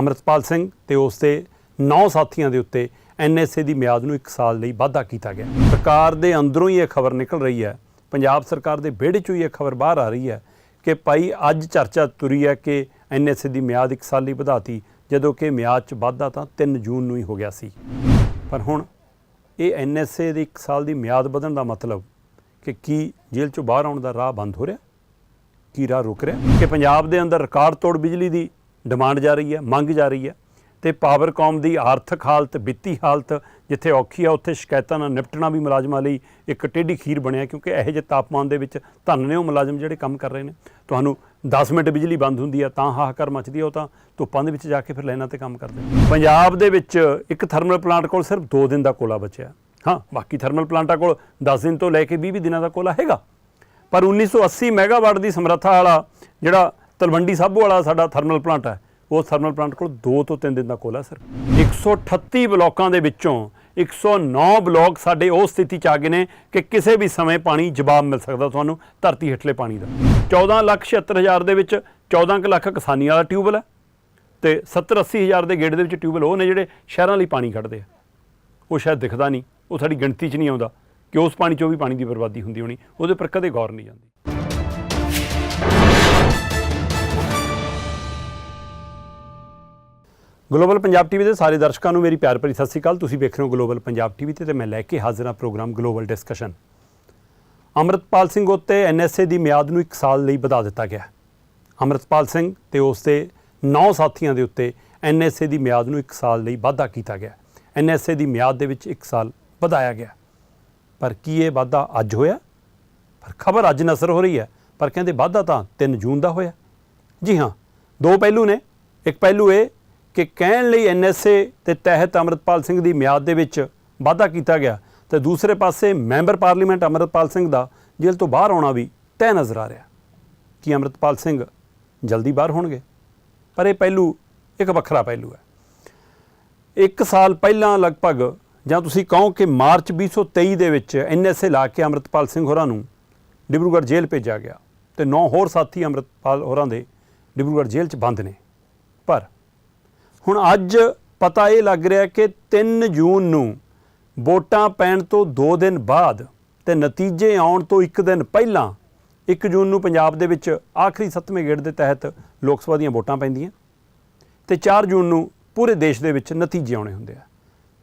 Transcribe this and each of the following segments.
ਅਮਰਤਪਾਲ ਸਿੰਘ ਤੇ ਉਸ ਦੇ 9 ਸਾਥੀਆਂ ਦੇ ਉੱਤੇ ਐਨਐਸਏ ਦੀ ਮਿਆਦ ਨੂੰ 1 ਸਾਲ ਲਈ ਵਾਧਾ ਕੀਤਾ ਗਿਆ। ਸਰਕਾਰ ਦੇ ਅੰਦਰੋਂ ਹੀ ਇਹ ਖਬਰ ਨਿਕਲ ਰਹੀ ਹੈ। ਪੰਜਾਬ ਸਰਕਾਰ ਦੇ ਵਿਹੜੇ ਚੋਂ ਹੀ ਇਹ ਖਬਰ ਬਾਹਰ ਆ ਰਹੀ ਹੈ ਕਿ ਭਾਈ ਅੱਜ ਚਰਚਾ ਤੁਰੀ ਹੈ ਕਿ ਐਨਐਸਏ ਦੀ ਮਿਆਦ 1 ਸਾਲ ਲਈ ਵਧਾਤੀ, ਜਦੋਂ ਕਿ ਮਿਆਦ 'ਚ ਵਾਧਾ ਤਾਂ 3 ਜੂਨ ਨੂੰ ਹੀ ਹੋ ਗਿਆ ਸੀ। ਪਰ ਹੁਣ ਇਹ ਐਨਐਸਏ ਦੀ 1 ਸਾਲ ਦੀ ਮਿਆਦ ਵਧਣ ਦਾ ਮਤਲਬ ਕਿ ਕੀ ਜੇਲ੍ਹ ਚੋਂ ਬਾਹਰ ਆਉਣ ਦਾ ਰਾਹ ਬੰਦ ਹੋ ਰਿਹਾ? ਕੀ ਰਾਹ ਰੁਕ ਰਿਹਾ? ਕਿ ਪੰਜਾਬ ਦੇ ਅੰਦਰ ਰਿਕਾਰਡ ਤੋੜ ਬਿਜਲੀ ਦੀ ਡਿਮਾਂਡ ਜਾ ਰਹੀ ਹੈ, ਮੰਗ ਜਾ ਰਹੀ ਹੈ ਤੇ ਪਾਵਰਕਾਮ ਦੀ ਆਰਥਿਕ ਹਾਲਤ, ਵਿੱਤੀ ਹਾਲਤ ਜਿੱਥੇ ਔਖੀ ਆ, ਉੱਥੇ ਸ਼ਿਕਾਇਤਾਂ ਨਾਲ ਨਿਪਟਣਾ ਵੀ ਮੁਲਾਜ਼ਮਾਂ ਲਈ ਇੱਕ ਟੇਢੀ ਖੀਰ ਬਣਿਆ ਕਿਉਂਕਿ ਇਹੋ ਜਿਹੇ ਤਾਪਮਾਨ ਦੇ ਵਿੱਚ ਧੰਨ ਨੇ ਉਹ ਮੁਲਾਜ਼ਮ ਜਿਹੜੇ ਕੰਮ ਕਰ ਰਹੇ ਨੇ। ਤੁਹਾਨੂੰ 10 ਮਿੰਟ ਬਿਜਲੀ ਬੰਦ ਹੁੰਦੀ ਆ, ਤਾਂ ਹਾਹਾਕਾਰ ਮਚਦੀ ਆ, ਉਹ ਤਾਂ ਧੁੱਪਾਂ ਦੇ ਵਿੱਚ ਜਾ ਕੇ ਫਿਰ ਲਾਈਨਾਂ ਤੇ ਕੰਮ ਕਰਦੇ ਪੰਜਾਬ ਦੇ ਵਿੱਚ ਇੱਕ ਥਰਮਲ ਪਲਾਂਟ ਕੋਲ ਸਿਰਫ 2 ਦਿਨ ਦਾ ਕੋਲਾ ਬਚਿਆ। ਹਾਂ, ਬਾਕੀ ਥਰਮਲ ਪਲਾਂਟਾਂ ਕੋਲ 10 ਦਿਨ ਤੋਂ ਲੈ ਕੇ 20 ਦਿਨਾਂ ਦਾ ਕੋਲਾ ਹੈਗਾ। ਪਰ 1980 ਮੈਗਾਵਾਟ ਦੀ ਸਮਰੱਥਾ ਵਾਲਾ ਜਿਹੜਾ ਤਲਵੰਡੀ ਸਾਬੋ ਵਾਲਾ ਸਾਡਾ ਥਰਮਲ ਪਲਾਂਟ ਹੈ। ਉਸ ਥਰਮਲ ਪਲਾਂਟ ਕੋਲ 2 ਤੋਂ 3 ਦਿਨ ਦਾ ਕੋਲ ਹੈ ਸਿਰਫ 138 ਬਲਾਕਾਂ ਦੇ ਵਿੱਚੋਂ 109 ਬਲਾਕ ਸਾਡੇ ਉਹ ਸਥਿਤੀ ਚ ਆ ਗਏ ਨੇ ਕਿ ਕਿਸੇ ਵੀ ਸਮੇਂ ਪਾਣੀ ਜਵਾਬ ਮਿਲ ਸਕਦਾ ਤੁਹਾਨੂੰ ਧਰਤੀ ਹੇਠਲੇ ਪਾਣੀ ਦਾ। 14 ਲੱਖ 76 ਹਜ਼ਾਰ ਦੇ ਵਿੱਚ 14 ਕੁ ਲੱਖ ਕਿਸਾਨੀ ਵਾਲਾ ਟਿਊਬਲ ਹੈ ਤੇ 70 80 ਹਜ਼ਾਰ ਦੇ ਗੇੜ ਦੇ ਵਿੱਚ ਟਿਊਬਲ ਉਹ ਨੇ ਜਿਹੜੇ ਸ਼ਹਿਰਾਂ ਲਈ ਪਾਣੀ ਕੱਢਦੇ ਆ। ਉਹ ਸ਼ਾਇਦ ਦਿਖਦਾ ਨਹੀਂ, ਉਹ ਸਾਡੀ ਗਿਣਤੀ 'ਚ ਨਹੀਂ ਆਉਂਦਾ ਕਿ ਉਸ ਪਾਣੀ 'ਚੋਂ ਵੀ ਪਾਣੀ ਦੀ ਬਰਬਾਦੀ ਹੁੰਦੀ ਹੋਣੀ, ਉਹਦੇ ਪਰ ਕਦੇ ਗੌਰ ਨਹੀਂ ਜਾਂਦੀ। ਗਲੋਬਲ ਪੰਜਾਬ ਟੀਵੀ ਦੇ ਸਾਰੇ ਦਰਸ਼ਕਾਂ ਨੂੰ ਮੇਰੀ ਪਿਆਰ ਭਰੀ ਸਤਿ ਸ੍ਰੀ ਅਕਾਲ। ਤੁਸੀਂ ਵੇਖ ਰਹੇ ਹੋ ਗਲੋਬਲ ਪੰਜਾਬ ਟੀਵੀ ਤੇ ਤੇ ਮੈਂ ਲੈ ਕੇ ਹਾਜ਼ਰ ਹਾਂ programme global discussion. Amritpal Singh ਉੱਤੇ ਐਨਐਸਏ ਦੀ ਮਿਆਦ ਨੂੰ 1 ਸਾਲ ਲਈ ਵਧਾ ਦਿੱਤਾ ਗਿਆ। ਅਮਰਤਪਾਲ ਸਿੰਘ ਤੇ ਉਸ ਦੇ 9 ਸਾਥੀਆਂ ਦੇ ਉੱਤੇ ਐਨਐਸਏ ਦੀ ਮਿਆਦ ਨੂੰ 1 ਸਾਲ ਲਈ ਵਾਧਾ ਕੀਤਾ ਗਿਆ। ਐਨਐਸਏ ਦੀ ਮਿਆਦ ਦੇ ਵਿੱਚ 1 ਸਾਲ ਵਧਾਇਆ ਗਿਆ। ਪਰ ਕੀ ਇਹ ਵਾਧਾ ਅੱਜ ਹੋਇਆ? ਪਰ ਖਬਰ ਅੱਜ ਨਸਰ ਹੋ ਰਹੀ ਹੈ। ਪਰ ਕਹਿੰਦੇ ਵਾਧਾ ਤਾਂ 3 ਜੂਨ ਦਾ ਹੋਇਆ। ਜੀ ਹਾਂ, ਦੋ ਪਹਿਲੂ ਨੇ। ਇੱਕ ਪਹਿਲੂ ਇਹ ਕਿ ਕਹਿਣ ਲਈ ਐਨਐਸਏ ਦੇ ਤਹਿਤ ਅਮਰਤਪਾਲ ਸਿੰਘ ਦੀ ਮਿਆਦ ਦੇ ਵਿੱਚ ਵਾਧਾ ਕੀਤਾ ਗਿਆ ਤੇ ਦੂਸਰੇ ਪਾਸੇ ਮੈਂਬਰ ਪਾਰਲੀਮੈਂਟ ਅਮਰਤਪਾਲ ਸਿੰਘ ਦਾ ਜੇਲ੍ਹ ਤੋਂ ਬਾਹਰ ਆਉਣਾ ਵੀ ਤੈਅ ਨਜ਼ਰ ਆ ਰਿਹਾ। ਕਿ ਅਮਰਤਪਾਲ ਸਿੰਘ ਜਲਦੀ ਬਾਹਰ ਹੋਣਗੇ? ਪਰ ਇਹ ਪਹਿਲੂ ਇੱਕ ਵੱਖਰਾ ਪਹਿਲੂ ਹੈ। ਇੱਕ ਸਾਲ ਪਹਿਲਾਂ ਲਗਭਗ, ਜਾਂ ਤੁਸੀਂ ਕਹੋ ਕਿ ਮਾਰਚ 2023 ਦੇ ਵਿੱਚ ਐਨਐਸਏ ਲਾ ਕੇ ਅਮਰਤਪਾਲ ਸਿੰਘ ਹੋਰਾਂ ਨੂੰ ਡਿਬਰੂਗੜ੍ਹ ਜੇਲ੍ਹ ਭੇਜਿਆ ਗਿਆ ਤੇ ਨੌ ਹੋਰ ਸਾਥੀ ਅਮਰਤਪਾਲ ਹੋਰਾਂ ਦੇ ਡਿਬਰੂਗੜ੍ਹ ਜੇਲ੍ਹ 'ਚ ਬੰਦ ਨੇ। ਪਰ ਹੁਣ ਅੱਜ ਪਤਾ ਇਹ ਲੱਗ ਰਿਹਾ ਕਿ 3 ਜੂਨ ਨੂੰ ਵੋਟਾਂ ਪੈਣ ਤੋਂ 2 ਦਿਨ ਬਾਅਦ ਤੇ ਨਤੀਜੇ ਆਉਣ ਤੋਂ 1 ਦਿਨ ਪਹਿਲਾਂ 1 ਜੂਨ ਨੂੰ ਪੰਜਾਬ ਦੇ ਵਿੱਚ ਆਖਰੀ 7ਵੇਂ ਗੇੜ ਦੇ ਤਹਿਤ ਲੋਕ ਸਭਾ ਦੀਆਂ ਵੋਟਾਂ ਪੈਂਦੀਆਂ ਤੇ 4 ਜੂਨ ਨੂੰ ਪੂਰੇ ਦੇਸ਼ ਦੇ ਵਿੱਚ ਨਤੀਜੇ ਆਉਣੇ ਹੁੰਦੇ ਆ।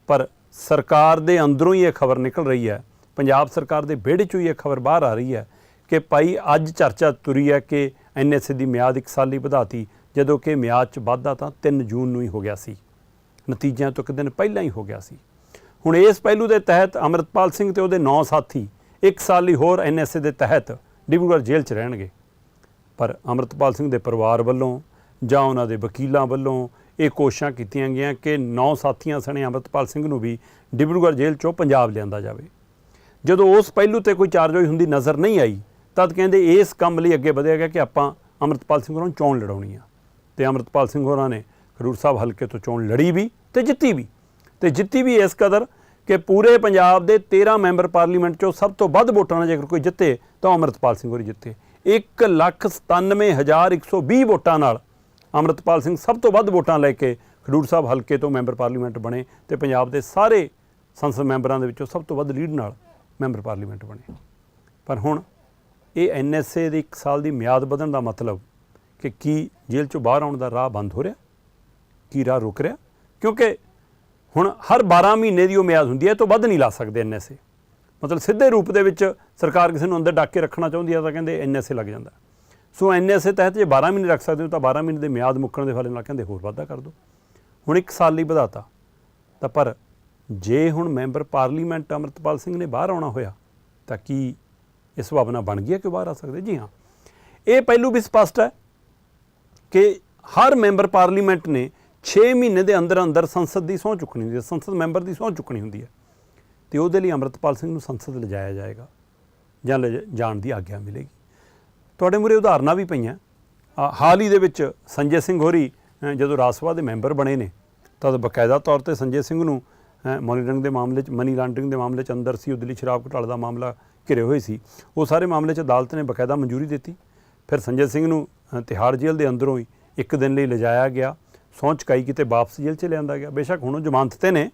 ਪਰ ਸਰਕਾਰ ਦੇ ਅੰਦਰੋਂ ਹੀ ਇਹ ਖਬਰ ਨਿਕਲ ਰਹੀ ਹੈ, ਪੰਜਾਬ ਸਰਕਾਰ ਦੇ ਵਿਹੜੇ ਚੋਂ ਹੀ ਇਹ ਖਬਰ ਬਾਹਰ ਆ ਰਹੀ ਹੈ ਕਿ ਭਾਈ ਅੱਜ ਚਰਚਾ ਤੁਰੀ ਹੈ ਕਿ ਐਨਐਸਏ ਦੀ ਮਿਆਦ 1 ਸਾਲ ਲਈ ਵਧਾਤੀ ਜਦੋਂ ਕਿ ਮਿਆਦ 'ਚ ਵਾਧਾ ਤਾਂ 3 ਜੂਨ ਨੂੰ ਹੀ ਹੋ ਗਿਆ ਸੀ। ਨਤੀਜਿਆਂ ਤੋਂ ਇੱਕ ਦਿਨ ਪਹਿਲਾਂ ਹੀ ਹੋ ਗਿਆ ਸੀ। ਹੁਣ ਇਸ ਪਹਿਲੂ ਦੇ ਤਹਿਤ ਅਮਰਤਪਾਲ ਸਿੰਘ ਤੇ ਉਹਦੇ 9 ਸਾਥੀ 1 ਸਾਲ ਲਈ ਹੋਰ ਐਨਐਸਏ ਦੇ ਤਹਿਤ ਡਿਬੂਗੜ੍ਹ ਜੇਲ੍ਹ 'ਚ ਰਹਿਣਗੇ। ਪਰ ਅਮਰਤਪਾਲ ਸਿੰਘ ਦੇ ਪਰਿਵਾਰ ਵੱਲੋਂ ਜਾਂ ਉਹਨਾਂ ਦੇ ਵਕੀਲਾਂ ਵੱਲੋਂ ਇਹ ਕੋਸ਼ਿਸ਼ਾਂ ਕੀਤੀਆਂ ਗਈਆਂ ਕਿ 9 ਸਾਥੀਆਂ ਸਣੇ ਅਮਰਤਪਾਲ ਸਿੰਘ ਨੂੰ ਵੀ ਡਿਬੂਗੜ੍ਹ ਜੇਲ੍ਹ 'ਚੋਂ ਪੰਜਾਬ ਲਿਆਂਦਾ ਜਾਵੇ। ਜਦੋਂ ਉਸ ਪਹਿਲੂ ਤੇ ਕੋਈ ਚਾਰਜੋਈ ਹੁੰਦੀ ਨਜ਼ਰ ਨਹੀਂ ਆਈ, ਤਦ ਕਹਿੰਦੇ ਇਸ ਕੰਮ ਲਈ ਅੱਗੇ ਵਧਿਆ ਗਿਆ ਕਿ ਆਪਾਂ ਅਮਰਤਪਾਲ ਸਿੰਘ ਨੂੰ ਚੋਣ ਲੜਾਉਣੀ ਆ। ਤੇ ਅਮਰਤਪਾਲ ਸਿੰਘ ਹੋਰਾਂ ਨੇ ਖਡੂਰ ਸਾਹਿਬ ਹਲਕੇ ਤੋਂ ਚੋਣ ਲੜੀ ਵੀ ਤੇ ਜਿੱਤੀ ਵੀ। ਤੇ ਜਿੱਤੀ ਵੀ ਇਸ ਕਦਰ ਕਿ ਪੂਰੇ ਪੰਜਾਬ ਦੇ 13 ਮੈਂਬਰ ਪਾਰਲੀਮੈਂਟ ਚੋਂ ਸਭ ਤੋਂ ਵੱਧ ਵੋਟਾਂ ਨਾਲ ਜੇਕਰ ਕੋਈ ਜਿੱਤੇ ਤਾਂ ਅਮਰਤਪਾਲ ਸਿੰਘ ਹੋਰੀ ਜਿੱਤੇ। 197120 ਵੋਟਾਂ ਨਾਲ ਅਮਰਤਪਾਲ ਸਿੰਘ ਸਭ ਤੋਂ ਵੱਧ ਵੋਟਾਂ ਲੈ ਕੇ ਖਡੂਰ ਸਾਹਿਬ ਹਲਕੇ ਤੋਂ ਮੈਂਬਰ ਪਾਰਲੀਮੈਂਟ ਬਣੇ ਤੇ ਪੰਜਾਬ ਦੇ ਸਾਰੇ ਸੰਸਦ ਮੈਂਬਰਾਂ ਦੇ ਵਿੱਚੋਂ ਸਭ ਤੋਂ ਵੱਧ ਲੀਡ ਨਾਲ ਮੈਂਬਰ ਪਾਰਲੀਮੈਂਟ ਬਣੇ। ਪਰ ਹੁਣ ਇਹ ਐਨਐਸਏ ਦੀ 1 ਸਾਲ ਦੀ ਮਿਆਦ ਵਧਣ ਦਾ ਮਤਲਬ ਕਿ ਕੀ ਜੇਲ੍ਹ ਚੋਂ ਬਾਹਰ ਆਉਣ ਦਾ ਰਾਹ ਬੰਦ ਹੋ ਰਿਹਾ? ਕੀ ਰਾਹ ਰੁਕ ਰਿਹਾ? ਕਿਉਂਕਿ ਹੁਣ ਹਰ 12 ਮਹੀਨੇ ਦੀ ਉਹ ਮਿਆਦ ਹੁੰਦੀ ਹੈ, ਇਹ ਤੋਂ ਵੱਧ ਨਹੀਂ ਲਾ ਸਕਦੇ ਐਨਐਸਏ ਮਤਲਬ ਸਿੱਧੇ ਰੂਪ ਦੇ ਵਿੱਚ ਸਰਕਾਰ ਕਿਸੇ ਨੂੰ ਅੰਦਰ ਡੱਕ ਕੇ ਰੱਖਣਾ ਚਾਹੁੰਦੀ ਹੈ ਤਾਂ ਕਹਿੰਦੇ ਐਨਐਸਏ ਲੱਗ ਜਾਂਦਾ। ਸੋ ਐਨਐਸਏ ਤਹਿਤ ਜੇ 12 ਮਹੀਨੇ ਰੱਖ ਸਕਦੇ ਹੋ ਤਾਂ 12 ਮਹੀਨੇ ਦੇ ਮਿਆਦ ਮੁੱਕਣ ਦੇ ਫਾਲੇ ਨਾਲ ਕਹਿੰਦੇ ਹੋਰ ਵਾਧਾ ਕਰ ਦਿਓ। ਹੁਣ 1 ਸਾਲ ਲਈ ਵਧਾਤਾ। ਤਾਂ ਪਰ ਜੇ ਹੁਣ ਮੈਂਬਰ ਪਾਰਲੀਮੈਂਟ ਅਮਰਤਪਾਲ ਸਿੰਘ ਨੇ ਬਾਹਰ ਆਉਣਾ ਹੋਇਆ, ਤਾਂ ਕੀ ਇਹ ਸੁਭਾਵਨਾ ਬਣ ਗਈ ਹੈ ਕਿ ਬਾਹਰ ਆ ਸਕਦੇ? ਜੀ ਹਾਂ। ਇਹ ਪਹਿਲੂ ਵੀ ਸਪਸ਼ਟ ਹੈ ਕਿ ਹਰ ਮੈਂਬਰ ਪਾਰਲੀਮੈਂਟ ਨੇ 6 ਮਹੀਨੇ ਦੇ ਅੰਦਰ ਅੰਦਰ ਸੰਸਦ ਦੀ ਸਹੁੰ ਚੁੱਕਣੀ ਹੁੰਦੀ ਹੈ, ਸੰਸਦ ਮੈਂਬਰ ਦੀ ਸਹੁੰ ਚੁੱਕਣੀ ਹੁੰਦੀ ਹੈ। ਤੇ ਉਹਦੇ ਲਈ ਅਮਰਤਪਾਲ ਸਿੰਘ ਨੂੰ ਸੰਸਦ ਲਿਜਾਇਆ ਜਾਏਗਾ ਜਾਂ ਲਿਜਾ- ਜਾਣ ਦੀ ਆਗਿਆ ਮਿਲੇਗੀ। ਤੁਹਾਡੇ ਮੂਰੇ ਉਦਾਹਰਨਾਂ ਵੀ ਪਈਆਂ। ਹਾਲ ਹੀ ਦੇ ਵਿੱਚ ਸੰਜੇ ਸਿੰਘ ਹੋਰੀ ਜਦੋਂ ਰਾਜ ਸਭਾ ਦੇ ਮੈਂਬਰ ਬਣੇ ਨੇ ਤਦ ਬਕਾਇਦਾ ਤੌਰ ਤੇ ਸੰਜੇ ਸਿੰਘ ਨੂੰ ਮੋਨੀਟਰਿੰਗ ਦੇ ਮਾਮਲੇ 'ਚ, ਮਨੀ ਲਾਂਡਰਿੰਗ ਦੇ ਮਾਮਲੇ 'ਚ ਅੰਦਰ ਸੀ ਉਹ ਲਈ ਸ਼ਰਾਬ ਘੁਟਾਲੇ ਦਾ ਮਾਮਲਾ ਘਿਰੇ ਹੋਏ ਸੀ। ਉਹ ਸਾਰੇ ਮਾਮਲੇ 'ਚ ਅਦਾਲਤ ਨੇ ਬਕਾਇਦਾ ਮਨਜ਼ੂਰੀ ਦਿੱਤੀ। ਫਿਰ ਸੰਜੇ ਸਿੰਘ ਨੂੰ ਤਿਹਾੜ ਜੇਲ੍ਹ ਦੇ ਅੰਦਰੋਂ ਹੀ ਇੱਕ ਦਿਨ ਲਈ ਲਿਜਾਇਆ ਗਿਆ। ਸਹੁੰ ਚੁਕਾਈ ਕਿਤੇ ਵਾਪਸ ਜੇਲ੍ਹ 'ਚ ਲਿਆਂਦਾ ਗਿਆ। ਬੇਸ਼ੱਕ ਹੁਣ ਉਹ ਜ਼ਮਾਨਤ ਤੇ ਨੇ।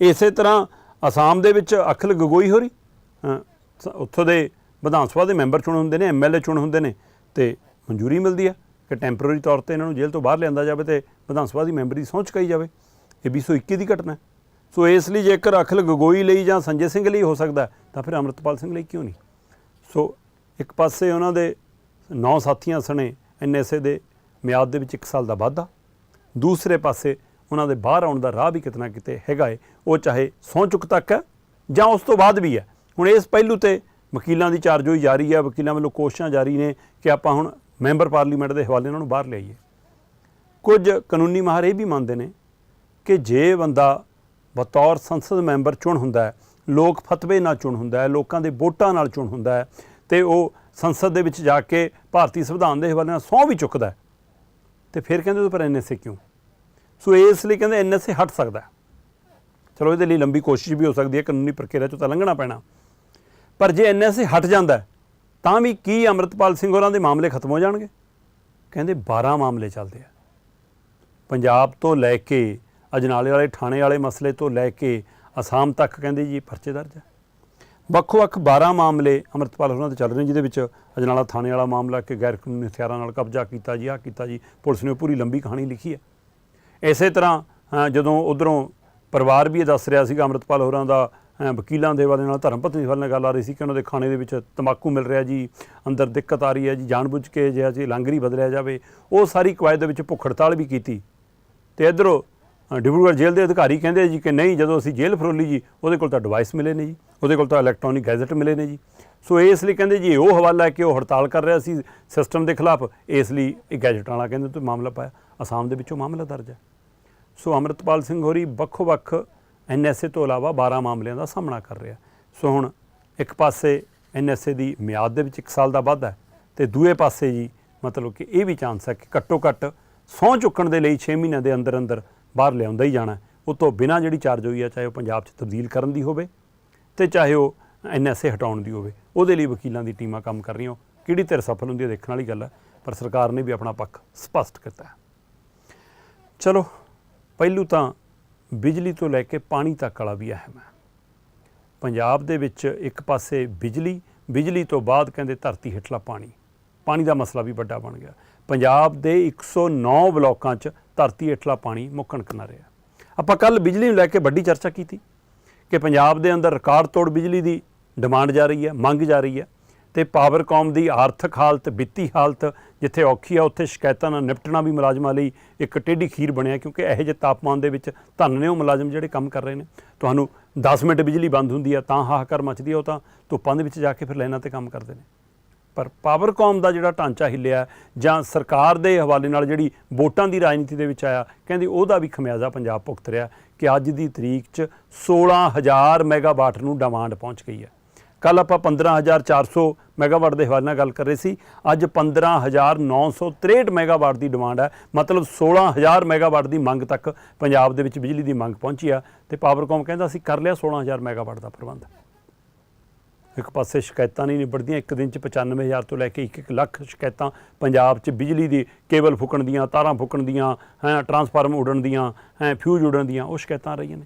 ਇਸੇ ਤਰ੍ਹਾਂ ਅਸਾਮ ਦੇ ਵਿੱਚ ਅਖਿਲ ਗਗੋਈ ਹੋਰੀ ਅ, ਉੱਥੋਂ ਦੇ ਵਿਧਾਨ ਸਭਾ ਦੇ ਮੈਂਬਰ ਚੁਣ ਹੁੰਦੇ ਨੇ ਐਮਐਲਏ ਚੁਣ ਹੁੰਦੇ ਨੇ ਤੇ ਮਨਜ਼ੂਰੀ ਮਿਲਦੀ ਹੈ ਕਿ ਟੈਂਪਰੇਰੀ ਤੌਰ ਤੇ ਇਹਨਾਂ ਨੂੰ ਜੇਲ੍ਹ ਤੋਂ ਬਾਹਰ ਲਿਆਂਦਾ ਜਾਵੇ ਤੇ ਵਿਧਾਨ ਸਭਾ ਦੀ ਮੈਂਬਰੀ ਦੀ ਸਹੁੰ ਚੁਕਾਈ ਜਾਵੇ। ਇਹ 2021 ਦੀ ਘਟਨਾ ਸੋ ਇਸ ਲਈ ਜੇਕਰ ਅਖਿਲ ਗਗੋਈ ਲਈ ਜਾਂ ਸੰਜੇ ਸਿੰਘ ਲਈ ਹੋ ਸਕਦਾ ਤਾਂ ਫਿਰ ਅਮਰਤਪਾਲ ਸਿੰਘ ਲਈ ਕਿਉਂ ਨਹੀਂ? ਸੋ ਇੱਕ ਪਾਸੇ ਉਹਨਾਂ ਦੇ ਨੌ ਸਾਥੀਆਂ ਸਣੇ ਐਨਐਸਏ ਦੇ ਮਿਆਦ ਦੇ ਵਿੱਚ 1 ਸਾਲ ਦਾ ਵਾਧਾ। ਦੂਸਰੇ ਪਾਸੇ ਉਹਨਾਂ ਦੇ ਬਾਹਰ ਆਉਣ ਦਾ ਰਾਹ ਵੀ ਕਿਤਨਾ ਕਿਤੇ ਹੈਗਾ ਏ, ਉਹ ਚਾਹੇ ਸਹੁੰ ਚੁੱਕ ਤੱਕ ਹੈ ਜਾਂ ਉਸ ਤੋਂ ਬਾਅਦ ਵੀ ਹੈ। ਹੁਣ ਇਸ ਪਹਿਲੂ ਤੇ ਵਕੀਲਾਂ ਦੀ ਚਾਰਜੋਈ ਜਾਰੀ ਹੈ, ਵਕੀਲਾਂ ਵੱਲੋਂ ਕੋਸ਼ਿਸ਼ਾਂ ਜਾਰੀ ਨੇ ਕਿ ਆਪਾਂ ਹੁਣ ਮੈਂਬਰ ਪਾਰਲੀਮੈਂਟ ਦੇ ਹਵਾਲੇ ਉਹਨਾਂ ਨੂੰ ਬਾਹਰ ਲਿਆਈਏ। ਕੁਝ ਕਾਨੂੰਨੀ ਮਾਹਰ ਇਹ ਵੀ ਮੰਨਦੇ ਨੇ ਕਿ ਜੇ ਬੰਦਾ ਬਤੌਰ ਸੰਸਦ ਮੈਂਬਰ ਚੁਣ ਹੁੰਦਾ ਹੈ, ਲੋਕ ਫਤਵੇ ਨਾਲ ਚੁਣ ਹੁੰਦਾ ਹੈ, ਲੋਕਾਂ ਦੇ ਵੋਟਾਂ ਨਾਲ ਚੁਣ ਹੁੰਦਾ ਹੈ ਤੇ ਉਹ ਸੰਸਦ ਦੇ ਵਿੱਚ ਜਾ ਕੇ ਭਾਰਤੀ ਸੰਵਿਧਾਨ ਦੇ ਹਵਾਲੇ ਨਾਲ ਸਹੁੰ ਵੀ ਚੁੱਕਦਾ ਹੈ। ਤੇ ਫਿਰ ਕਹਿੰਦੇ ਉਹ ਪਰ ਐਨਐਸਏ ਕਿਉਂ? ਸੋ ਇਸ ਲਈ ਕਹਿੰਦੇ ਐਨਐਸਏ ਹਟ ਸਕਦਾ ਚਲੋ, ਇਹਦੇ ਲਈ ਲੰਬੀ ਕੋਸ਼ਿਸ਼ ਵੀ ਹੋ ਸਕਦੀ ਹੈ, ਕਾਨੂੰਨੀ ਪ੍ਰਕਿਰਿਆ ਚੋਂ ਤਾਂ ਲੰਘਣਾ ਪੈਣਾ। ਪਰ ਜੇ ਐਨਐਸਏ ਹਟ ਜਾਂਦਾ ਤਾਂ ਵੀ ਕੀ ਅੰਮ੍ਰਿਤਪਾਲ ਸਿੰਘ ਹੋਰਾਂ ਦੇ ਮਾਮਲੇ ਖਤਮ ਹੋ ਜਾਣਗੇ? ਕਹਿੰਦੇ 12 ਮਾਮਲੇ ਚੱਲਦੇ ਆ। ਪੰਜਾਬ ਤੋਂ ਲੈ ਕੇ ਅਜਨਾਲੇ ਵਾਲੇ, ਥਾਣੇ ਵਾਲੇ ਮਸਲੇ ਤੋਂ ਲੈ ਕੇ ਅਸਾਮ ਤੱਕ ਕਹਿੰਦੇ ਜੀ ਪਰਚੇ ਦਰਜ ਹੈ ਵੱਖੋ-ਵੱਖ 12 ਮਾਮਲੇ ਅੰਮ੍ਰਿਤਪਾਲ ਹੋਰਾਂ ਦੇ ਚੱਲ ਰਹੇ ਨੇ, ਜਿਹਦੇ ਵਿੱਚ ਅਜਨਾਲਾ ਥਾਣੇ ਵਾਲਾ ਮਾਮਲਾ ਕਿ ਗੈਰ ਕਾਨੂੰਨੀ ਹਥਿਆਰਾਂ ਨਾਲ ਕਬਜ਼ਾ ਕੀਤਾ ਜੀ, ਆਹ ਕੀਤਾ ਜੀ, ਪੁਲਿਸ ਨੇ ਪੂਰੀ ਲੰਬੀ ਕਹਾਣੀ ਲਿਖੀ ਹੈ। ਇਸੇ ਤਰ੍ਹਾਂ ਜਦੋਂ ਉਧਰੋਂ ਪਰਿਵਾਰ ਵੀ ਇਹ ਦੱਸ ਰਿਹਾ ਸੀਗਾ, ਅੰਮ੍ਰਿਤਪਾਲ ਹੋਰਾਂ ਦਾ ਵਕੀਲਾਂ ਦੇ ਵਾਲੇ ਨਾਲ ਧਰਮ ਪਤਨੀ ਵਾਲੇ ਨਾਲ ਗੱਲ ਆ ਰਹੀ ਸੀ ਕਿ ਉਹਨਾਂ ਦੇ ਖਾਣੇ ਦੇ ਵਿੱਚ ਤੰਬਾਕੂ ਮਿਲ ਰਿਹਾ ਜੀ, ਅੰਦਰ ਦਿੱਕਤ ਆ ਰਹੀ ਹੈ ਜੀ, ਜਾਣਬੁੱਝ ਕੇ ਜਿਹੜਾ ਜੀ ਲਾਂਗਰੀ ਬਦਲਿਆ ਜਾਵੇ, ਉਹ ਸਾਰੀ ਕਵਾਇਦ ਦੇ ਵਿੱਚ ਭੁੱਖ ਹੜਤਾਲ ਵੀ ਕੀਤੀ। ਤੇ ਇਧਰੋਂ ਡਿਬਰੂਗੜ੍ਹ ਜੇਲ੍ਹ ਦੇ ਅਧਿਕਾਰੀ ਕਹਿੰਦੇ ਜੀ ਕਿ ਨਹੀਂ, ਜਦੋਂ ਅਸੀਂ ਜੇਲ੍ਹ ਫਰੋਲੀ ਜੀ, ਉਹਦੇ ਕੋਲ ਤਾਂ ਡਿਵਾਈਸ ਮਿਲੇ ਨੇ ਜੀ, ਉਹਦੇ ਕੋਲ ਤਾਂ ਇਲੈਕਟ੍ਰੋਨਿਕ ਗੈਜ਼ਟ ਮਿਲੇ ਨੇ ਜੀ। ਸੋ ਇਸ ਲਈ ਕਹਿੰਦੇ ਜੀ ਉਹ ਹਵਾਲਾ ਹੈ ਕਿ ਉਹ ਹੜਤਾਲ ਕਰ ਰਿਹਾ ਸੀ ਸਿਸਟਮ ਦੇ ਖਿਲਾਫ, ਇਸ ਲਈ ਇਹ ਗੈਜ਼ਟ ਵਾਲਾ ਕਹਿੰਦੇ ਤੋਂ ਮਾਮਲਾ ਪਾਇਆ, ਅਸਾਮ ਦੇ ਵਿੱਚੋਂ ਮਾਮਲਾ ਦਰਜ ਹੈ। ਸੋ ਅਮਰਤਪਾਲ ਸਿੰਘ ਹੋਰੀ ਵੱਖੋ-ਵੱਖ ਐਨਐਸਏ ਤੋਂ ਇਲਾਵਾ 12 ਮਾਮਲਿਆਂ ਦਾ ਸਾਹਮਣਾ ਕਰ ਰਿਹਾ। ਸੋ ਹੁਣ ਇੱਕ ਪਾਸੇ ਐਨਐਸਏ ਦੀ ਮਿਆਦ ਦੇ ਵਿੱਚ 1 ਸਾਲ ਦਾ ਵਾਧਾ ਹੈ ਤੇ ਦੂਏ ਪਾਸੇ ਜੀ ਮਤਲਬ ਕਿ ਇਹ ਵੀ ਚਾਂਸ ਹੈ ਕਿ ਘੱਟੋ ਘੱਟ ਸਹੁੰ ਚੁੱਕਣ ਦੇ ਲਈ 6 ਮਹੀਨਿਆਂ ਦੇ ਅੰਦਰ ਅੰਦਰ ਬਾਹਰ ਲਿਆਉਂਦਾ ਹੀ ਜਾਣਾ ਉਹ ਤੋਂ ਬਿਨਾਂ ਜਿਹੜੀ ਚਾਰਜ ਹੋਈ ਆ ਚਾਹੇ ਉਹ ਪੰਜਾਬ 'ਚ ਤਬਦੀਲ ਕਰਨ ਦੀ ਹੋਵੇ ਤੇ ਚਾਹੇ ਉਹ ਐਨਐਸਏ ਹਟਾਉਣ ਦੀ ਹੋਵੇ, ਉਹਦੇ ਲਈ ਵਕੀਲਾਂ ਦੀ ਟੀਮਾਂ ਕੰਮ ਕਰ ਰਹੀਆਂ। ਕਿਹੜੀ ਧਿਰ ਸਫਲ ਹੁੰਦੀ ਹੈ ਦੇਖਣ ਵਾਲੀ ਗੱਲ ਹੈ, ਪਰ ਸਰਕਾਰ ਨੇ ਵੀ ਆਪਣਾ ਪੱਖ ਸਪਸ਼ਟ ਕੀਤਾ ਚਲੋ, ਪਹਿਲੂ ਤਾਂ ਬਿਜਲੀ ਤੋਂ ਲੈ ਕੇ ਪਾਣੀ ਤੱਕ ਵਾਲਾ ਵੀ ਅਹਿਮ ਹੈ। ਪੰਜਾਬ ਦੇ ਵਿੱਚ ਇੱਕ ਪਾਸੇ ਬਿਜਲੀ ਬਿਜਲੀ ਤੋਂ ਬਾਅਦ ਕਹਿੰਦੇ ਧਰਤੀ ਹੇਠਲਾ ਪਾਣੀ। ਪਾਣੀ ਦਾ ਮਸਲਾ ਵੀ ਵੱਡਾ ਬਣ ਗਿਆ। ਪੰਜਾਬ ਦੇ 109 ਬਲਾਕਾਂ 'ਚ ਧਰਤੀ ਹੇਠਲਾ ਪਾਣੀ ਮੁੱਕਣ ਕਿਨਾਰੇ ਆ। ਆਪਾਂ ਕੱਲ ਬਿਜਲੀ ਨੂੰ ਲੈ ਕੇ ਵੱਡੀ ਚਰਚਾ ਕੀਤੀ ਕਿ ਪੰਜਾਬ ਦੇ ਅੰਦਰ ਰਿਕਾਰਡ ਤੋੜ ਬਿਜਲੀ ਦੀ ਡਿਮਾਂਡ ਜਾ ਰਹੀ ਹੈ, ਮੰਗ ਜਾ ਰਹੀ ਹੈ ਤੇ ਪਾਵਰਕਾਮ ਦੀ ਆਰਥਿਕ ਹਾਲਤ, ਵਿੱਤੀ ਹਾਲਤ ਜਿੱਥੇ ਔਖੀ ਆ, ਉੱਥੇ ਸ਼ਿਕਾਇਤਾਂ ਨਾਲ ਨਿਪਟਣਾ ਵੀ ਮੁਲਾਜ਼ਮਾਂ ਲਈ ਇੱਕ ਟੇਢੀ ਖੀਰ ਬਣਿਆ ਕਿਉਂਕਿ ਇਹੋ ਜਿਹੇ ਤਾਪਮਾਨ ਦੇ ਵਿੱਚ ਧੰਨ ਨੇ ਉਹ ਮੁਲਾਜ਼ਮ ਜਿਹੜੇ ਕੰਮ ਕਰ ਰਹੇ ਨੇ। ਤੁਹਾਨੂੰ 10 ਮਿੰਟ ਬਿਜਲੀ ਬੰਦ ਹੁੰਦੀ ਆ ਤਾਂ ਹਾਹਾਕਾਰ ਮਚਦੀ ਆ, ਉਹ ਤਾਂ ਧੁੱਪਾਂ ਦੇ ਵਿੱਚ ਜਾ ਕੇ ਫਿਰ ਲਾਈਨਾਂ ਤੇ ਕੰਮ ਕਰਦੇ ਨੇ। ਪਰ ਪਾਵਰਕਾਮ ਦਾ ਜਿਹੜਾ ਢਾਂਚਾ ਹਿੱਲਿਆ ਜਾਂ ਸਰਕਾਰ ਦੇ ਹਵਾਲੇ ਨਾਲ ਜਿਹੜੀ ਵੋਟਾਂ ਦੀ ਰਾਜਨੀਤੀ ਦੇ ਵਿੱਚ ਆਇਆ, ਕਹਿੰਦੀ ਉਹਦਾ ਵੀ ਖਮਿਆਜ਼ਾ ਪੰਜਾਬ ਭੁਗਤ ਰਿਹਾ ਕਿ ਅੱਜ ਦੀ ਤਰੀਕ 'ਚ 16000 ਮੈਗਾਵਾਟ ਨੂੰ ਡਿਮਾਂਡ ਪਹੁੰਚ ਗਈ ਹੈ। ਕੱਲ ਆਪਾਂ 15400 ਮੈਗਾਵਾਟ ਦੇ ਹਵਾਲੇ ਨਾਲ ਗੱਲ ਕਰ ਰਹੇ ਸੀ। ਅੱਜ 15963 ਮੈਗਾਵਾਟ ਦੀ ਡਿਮਾਂਡ ਹੈ। ਮਤਲਬ 16000 ਮੈਗਾਵਾਟ ਦੀ ਮੰਗ ਤੱਕ ਪੰਜਾਬ ਦੇ ਵਿੱਚ ਬਿਜਲੀ ਦੀ ਮੰਗ ਪਹੁੰਚੀ ਆ। ਤੇ ਪਾਵਰਕੌਮ ਕਹਿੰਦਾ ਅਸੀਂ ਕਰ ਲਿਆ 16000 ਮੈਗਾਵਾਟ ਦਾ ਪ੍ਰਬੰਧ। ਇੱਕ ਪਾਸੇ ਸ਼ਿਕਾਇਤਾਂ ਨਹੀਂ ਨਿਬੜਦੀਆਂ, ਇੱਕ ਦਿਨ ਚ 95000 ਤੋਂ ਲੈ ਕੇ 1-1 ਲੱਖ ਸ਼ਿਕਾਇਤਾਂ ਪੰਜਾਬ 'ਚ ਬਿਜਲੀ ਦੀ, ਕੇਬਲ ਫੁਕਣ ਦੀਆਂ, ਤਾਰਾਂ ਫੁਕਣ ਦੀਆਂ, ਹੈ ਟਰਾਂਸਫਾਰਮ ਉਡਣ ਦੀਆਂ, ਹੈ, ਫਿਊਜ਼ ਉਡਣ ਦੀਆਂ, ਉਹ ਸ਼ਿਕਾਇਤਾਂ ਆ ਰਹੀਆਂ ਨੇ।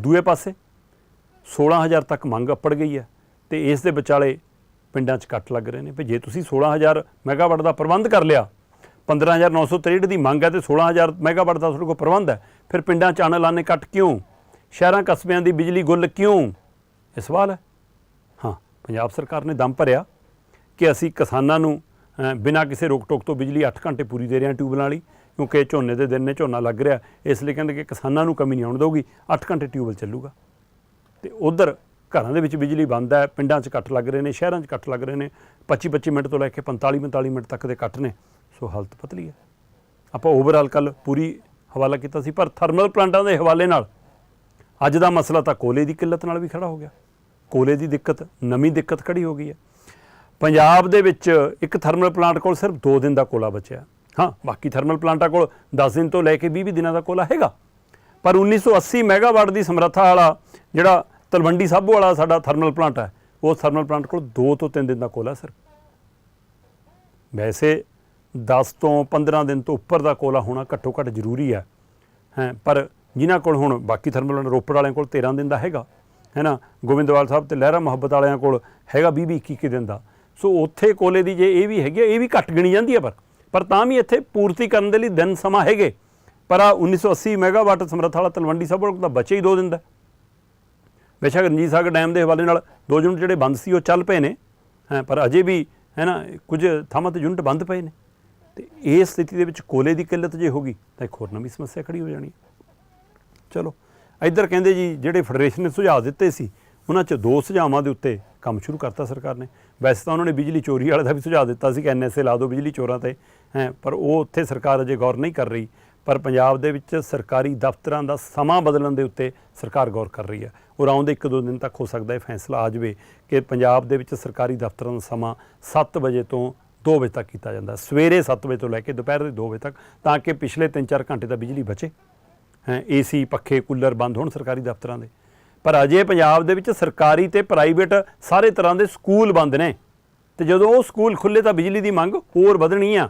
ਦੂਏ ਪਾਸੇ 16000 ਤੱਕ ਮੰਗ ਅੱਪੜ ਗਈ ਹੈ ਤੇ ਇਸ ਦੇ ਵਿਚਾਲੇ ਪਿੰਡਾਂ 'ਚ ਕੱਟ ਲੱਗ ਰਹੇ ਨੇ। ਵੀ ਜੇ ਤੁਸੀਂ 16000 ਮੈਗਾਵਾਟ ਦਾ ਪ੍ਰਬੰਧ ਕਰ ਲਿਆ 15963 ਦੀ ਮੰਗ ਹੈ ਤੇ 16000 ਮੈਗਾਵਾਟ ਦਾ ਤੁਹਾਡੇ ਕੋਲ ਪ੍ਰਬੰਧ ਹੈ, ਫਿਰ ਪਿੰਡਾਂ 'ਚ ਆਣੇ ਲਾਣੇ ਕੱਟ ਕਿਉਂ? ਸ਼ਹਿਰਾਂ ਕਸਬਿਆਂ ਦੀ ਬਿਜਲੀ ਗੁੱਲ ਕਿਉਂ? ਇਹ ਸਵਾਲ ਹੈ। ਪੰਜਾਬ ਸਰਕਾਰ ਨੇ ਦਮ ਭਰਿਆ ਕਿ ਅਸੀਂ ਕਿਸਾਨਾਂ ਨੂੰ ਬਿਨਾਂ ਕਿਸੇ ਰੋਕ ਟੋਕ ਤੋਂ ਬਿਜਲੀ 8 ਘੰਟੇ ਪੂਰੀ ਦੇ ਰਹੇ ਹਾਂ ਟਿਊਬਲਾਂ ਵਾਲੀ, ਕਿਉਂਕਿ ਝੋਨੇ ਦੇ ਦਿਨ ਨੇ, ਝੋਨਾ ਲੱਗ ਰਿਹਾ। ਇਸ ਲਈ ਕਹਿੰਦੇ ਕਿ ਕਿਸਾਨਾਂ ਨੂੰ ਕਮੀ ਨਹੀਂ ਆਉਣ ਦਊਗੀ। 8 ਘੰਟੇ ਟਿਊਬਲ ਚੱਲੂਗਾ। ਤੇ ਉਧਰ ਘਰਾਂ ਦੇ ਵਿੱਚ ਬਿਜਲੀ ਬੰਦ ਹੈ, ਪਿੰਡਾਂ 'ਚ ਕੱਟ ਲੱਗ ਰਹੇ ਨੇ, ਸ਼ਹਿਰਾਂ 'ਚ ਕੱਟ ਲੱਗ ਰਹੇ ਨੇ। 25 25 ਮਿੰਟ ਤੋਂ ਲੈ ਕੇ 45 45 ਮਿੰਟ ਤੱਕ ਦੇ ਕੱਟ ਨੇ। ਸੋ ਹਾਲਤ ਪਤਲੀ ਹੈ। ਆਪਾਂ ਓਵਰਆਲ ਕੱਲ ਪੂਰੀ ਹਵਾਲਾ ਕੀਤਾ ਸੀ, ਪਰ ਥਰਮਲ ਪਲਾਂਟਾਂ ਦੇ ਹਵਾਲੇ ਨਾਲ ਅੱਜ ਦਾ ਮਸਲਾ ਤਾਂ ਕੋਲੇ ਦੀ ਕਿੱਲਤ ਨਾਲ ਵੀ ਖੜਾ ਹੋ ਗਿਆ। ਕੋਲੇ ਦੀ ਦਿੱਕਤ, ਨਵੀਂ ਦਿੱਕਤ ਖੜੀ ਹੋ ਗਈ ਹੈ। ਪੰਜਾਬ ਦੇ ਵਿੱਚ ਇੱਕ ਥਰਮਲ ਪਲਾਂਟ ਕੋਲ ਸਿਰਫ 2 ਦਿਨ ਦਾ ਕੋਲਾ ਬਚਿਆ। ਹਾਂ, ਬਾਕੀ ਥਰਮਲ ਪਲਾਂਟਾਂ ਕੋਲ 10 ਦਿਨ ਤੋਂ ਲੈ ਕੇ 20 ਦਿਨਾਂ ਦਾ ਕੋਲਾ ਹੈਗਾ। ਪਰ 1980 ਮੈਗਾਵਾਟ ਦੀ ਸਮਰੱਥਾ ਵਾਲਾ ਜਿਹੜਾ ਤਲਵੰਡੀ ਸਾਬੋ ਵਾਲਾ ਸਾਡਾ ਥਰਮਲ ਪਲਾਂਟ ਹੈ, ਉਹ ਥਰਮਲ ਪਲਾਂਟ ਕੋਲ 2 ਤੋਂ 3 ਦਿਨ ਦਾ ਕੋਲਾ ਸਿਰਫ ਵੈਸੇ 10 ਤੋਂ 15 ਦਿਨ ਤੋਂ ਉੱਪਰ ਦਾ ਕੋਲਾ ਹੋਣਾ ਘੱਟੋ ਘੱਟ ਜ਼ਰੂਰੀ ਹੈ। ਹੈ, ਪਰ ਜਿਨ੍ਹਾਂ ਕੋਲ ਹੁਣ ਬਾਕੀ ਥਰਮਲ ਰੋਪੜ ਵਾਲਿਆਂ ਕੋਲ 13 ਦਿਨ ਦਾ ਹੈਗਾ ਹੈ ਨਾ ਗੋਬਿੰਦਵਾਲ ਸਾਹਿਬ ਤੇ ਲਹਿਰਾ ਮੁਹੱਬਤ ਵਾਲਿਆਂ ਕੋਲ ਹੈਗਾ 20 21 21 ਦਿਨ ਦਾ। ਸੋ ਉੱਥੇ ਕੋਲੇ ਦੀ ਜੇ ਇਹ ਵੀ ਹੈਗੀ ਆ, ਇਹ ਵੀ ਘੱਟ ਗਿਣੀ ਜਾਂਦੀ ਹੈ ਪਰ। ਪਰ ਤਾਂ ਵੀ ਇੱਥੇ ਪੂਰਤੀ ਕਰਨ ਦੇ ਲਈ ਦਿਨ ਸਮਾਂ ਹੈਗੇ। ਪਰ ਆ 1980 ਮੈਗਾਵਾਟ ਸਮਰੱਥ ਵਾਲਾ ਤਲਵੰਡੀ ਸਾਬੋ ਕੋਲ ਤਾਂ ਬਚੇ ਹੀ ਦੋ ਦਿਨ ਦਾ। ਬੇਸ਼ੱਕ ਰਣਜੀਤ ਸਾਗਰ ਡੈਮ ਦੇ ਹਵਾਲੇ ਨਾਲ ਦੋ ਯੂਨਿਟ ਜਿਹੜੇ ਬੰਦ ਸੀ ਉਹ ਚੱਲ ਪਏ ਨੇ। ਹੈ ਪਰ ਅਜੇ ਵੀ ਹੈ ਨਾ ਕੁਝ ਥਾਵਾਂ ਤੇ ਯੂਨਿਟ ਬੰਦ ਪਏ ਨੇ। ਤੇ ਇਸ ਸਥਿਤੀ ਦੇ ਵਿੱਚ ਕੋਲੇ ਦੀ ਕਿੱਲਤ ਜੇ ਹੋਗੀ ਤਾਂ ਇੱਕ ਹੋਰ ਨਵੀਂ ਸਮੱਸਿਆ ਖੜੀ ਹੋ ਜਾਣੀ ਹੈ। ਚਲੋ। ਇੱਧਰ ਕਹਿੰਦੇ ਜੀ, ਜਿਹੜੇ ਫੈਡਰੇਸ਼ਨ ਨੇ ਸੁਝਾਅ ਦਿੱਤੇ ਸੀ, ਉਹਨਾਂ 'ਚ ਦੋ ਸੁਝਾਵਾਂ ਦੇ ਉੱਤੇ ਕੰਮ ਸ਼ੁਰੂ ਕਰਤਾ ਸਰਕਾਰ ਨੇ। ਵੈਸੇ ਤਾਂ ਉਹਨਾਂ ਨੇ ਬਿਜਲੀ ਚੋਰੀ ਵਾਲੇ ਦਾ ਵੀ ਸੁਝਾਅ ਦਿੱਤਾ ਸੀ ਕਿ ਐਨਐਸਏ ਲਾ ਦਿਓ ਬਿਜਲੀ ਚੋਰਾਂ ਤੇ, ਹੈ, ਪਰ ਉਹ ਉੱਥੇ ਸਰਕਾਰ ਅਜੇ ਗੌਰ ਨਹੀਂ ਕਰ ਰਹੀ। ਪਰ ਪੰਜਾਬ ਦੇ ਵਿੱਚ ਸਰਕਾਰੀ ਦਫ਼ਤਰਾਂ ਦਾ ਸਮਾਂ ਬਦਲਣ ਦੇ ਉੱਤੇ ਸਰਕਾਰ ਗੌਰ ਕਰ ਰਹੀ ਹੈ। ਔਰ ਆਉਂਦੇ ਇੱਕ ਦੋ ਦਿਨ ਤੱਕ ਹੋ ਸਕਦਾ ਇਹ ਫੈਸਲਾ ਆ ਜਾਵੇ ਕਿ ਪੰਜਾਬ ਦੇ ਵਿੱਚ ਸਰਕਾਰੀ ਦਫ਼ਤਰਾਂ ਦਾ ਸਮਾਂ 7 ਵਜੇ ਤੋਂ 2 ਵਜੇ ਤੱਕ ਕੀਤਾ ਜਾਂਦਾ ਸਵੇਰੇ 7 ਵਜੇ ਤੋਂ ਲੈ ਕੇ ਦੁਪਹਿਰ ਦੇ 2 ਵਜੇ ਤੱਕ, ਤਾਂ ਕਿ ਪਿਛਲੇ 3-4 ਘੰਟੇ ਦਾ ਬਿਜਲੀ ਬਚੇ। ਏਸੀ, ਪੱਖੇ, ਕੂਲਰ ਬੰਦ ਹੋਣ ਸਰਕਾਰੀ ਦਫ਼ਤਰਾਂ ਦੇ। ਪਰ ਅਜੇ ਪੰਜਾਬ ਦੇ ਵਿੱਚ ਸਰਕਾਰੀ ਤੇ ਪ੍ਰਾਈਵੇਟ ਸਾਰੇ ਤਰ੍ਹਾਂ ਦੇ ਸਕੂਲ ਬੰਦ ਨੇ। ਤੇ ਜਦੋਂ ਉਹ ਸਕੂਲ ਖੁੱਲੇ ਤਾਂ ਬਿਜਲੀ ਦੀ ਮੰਗ ਹੋਰ ਵਧਣੀ ਆ।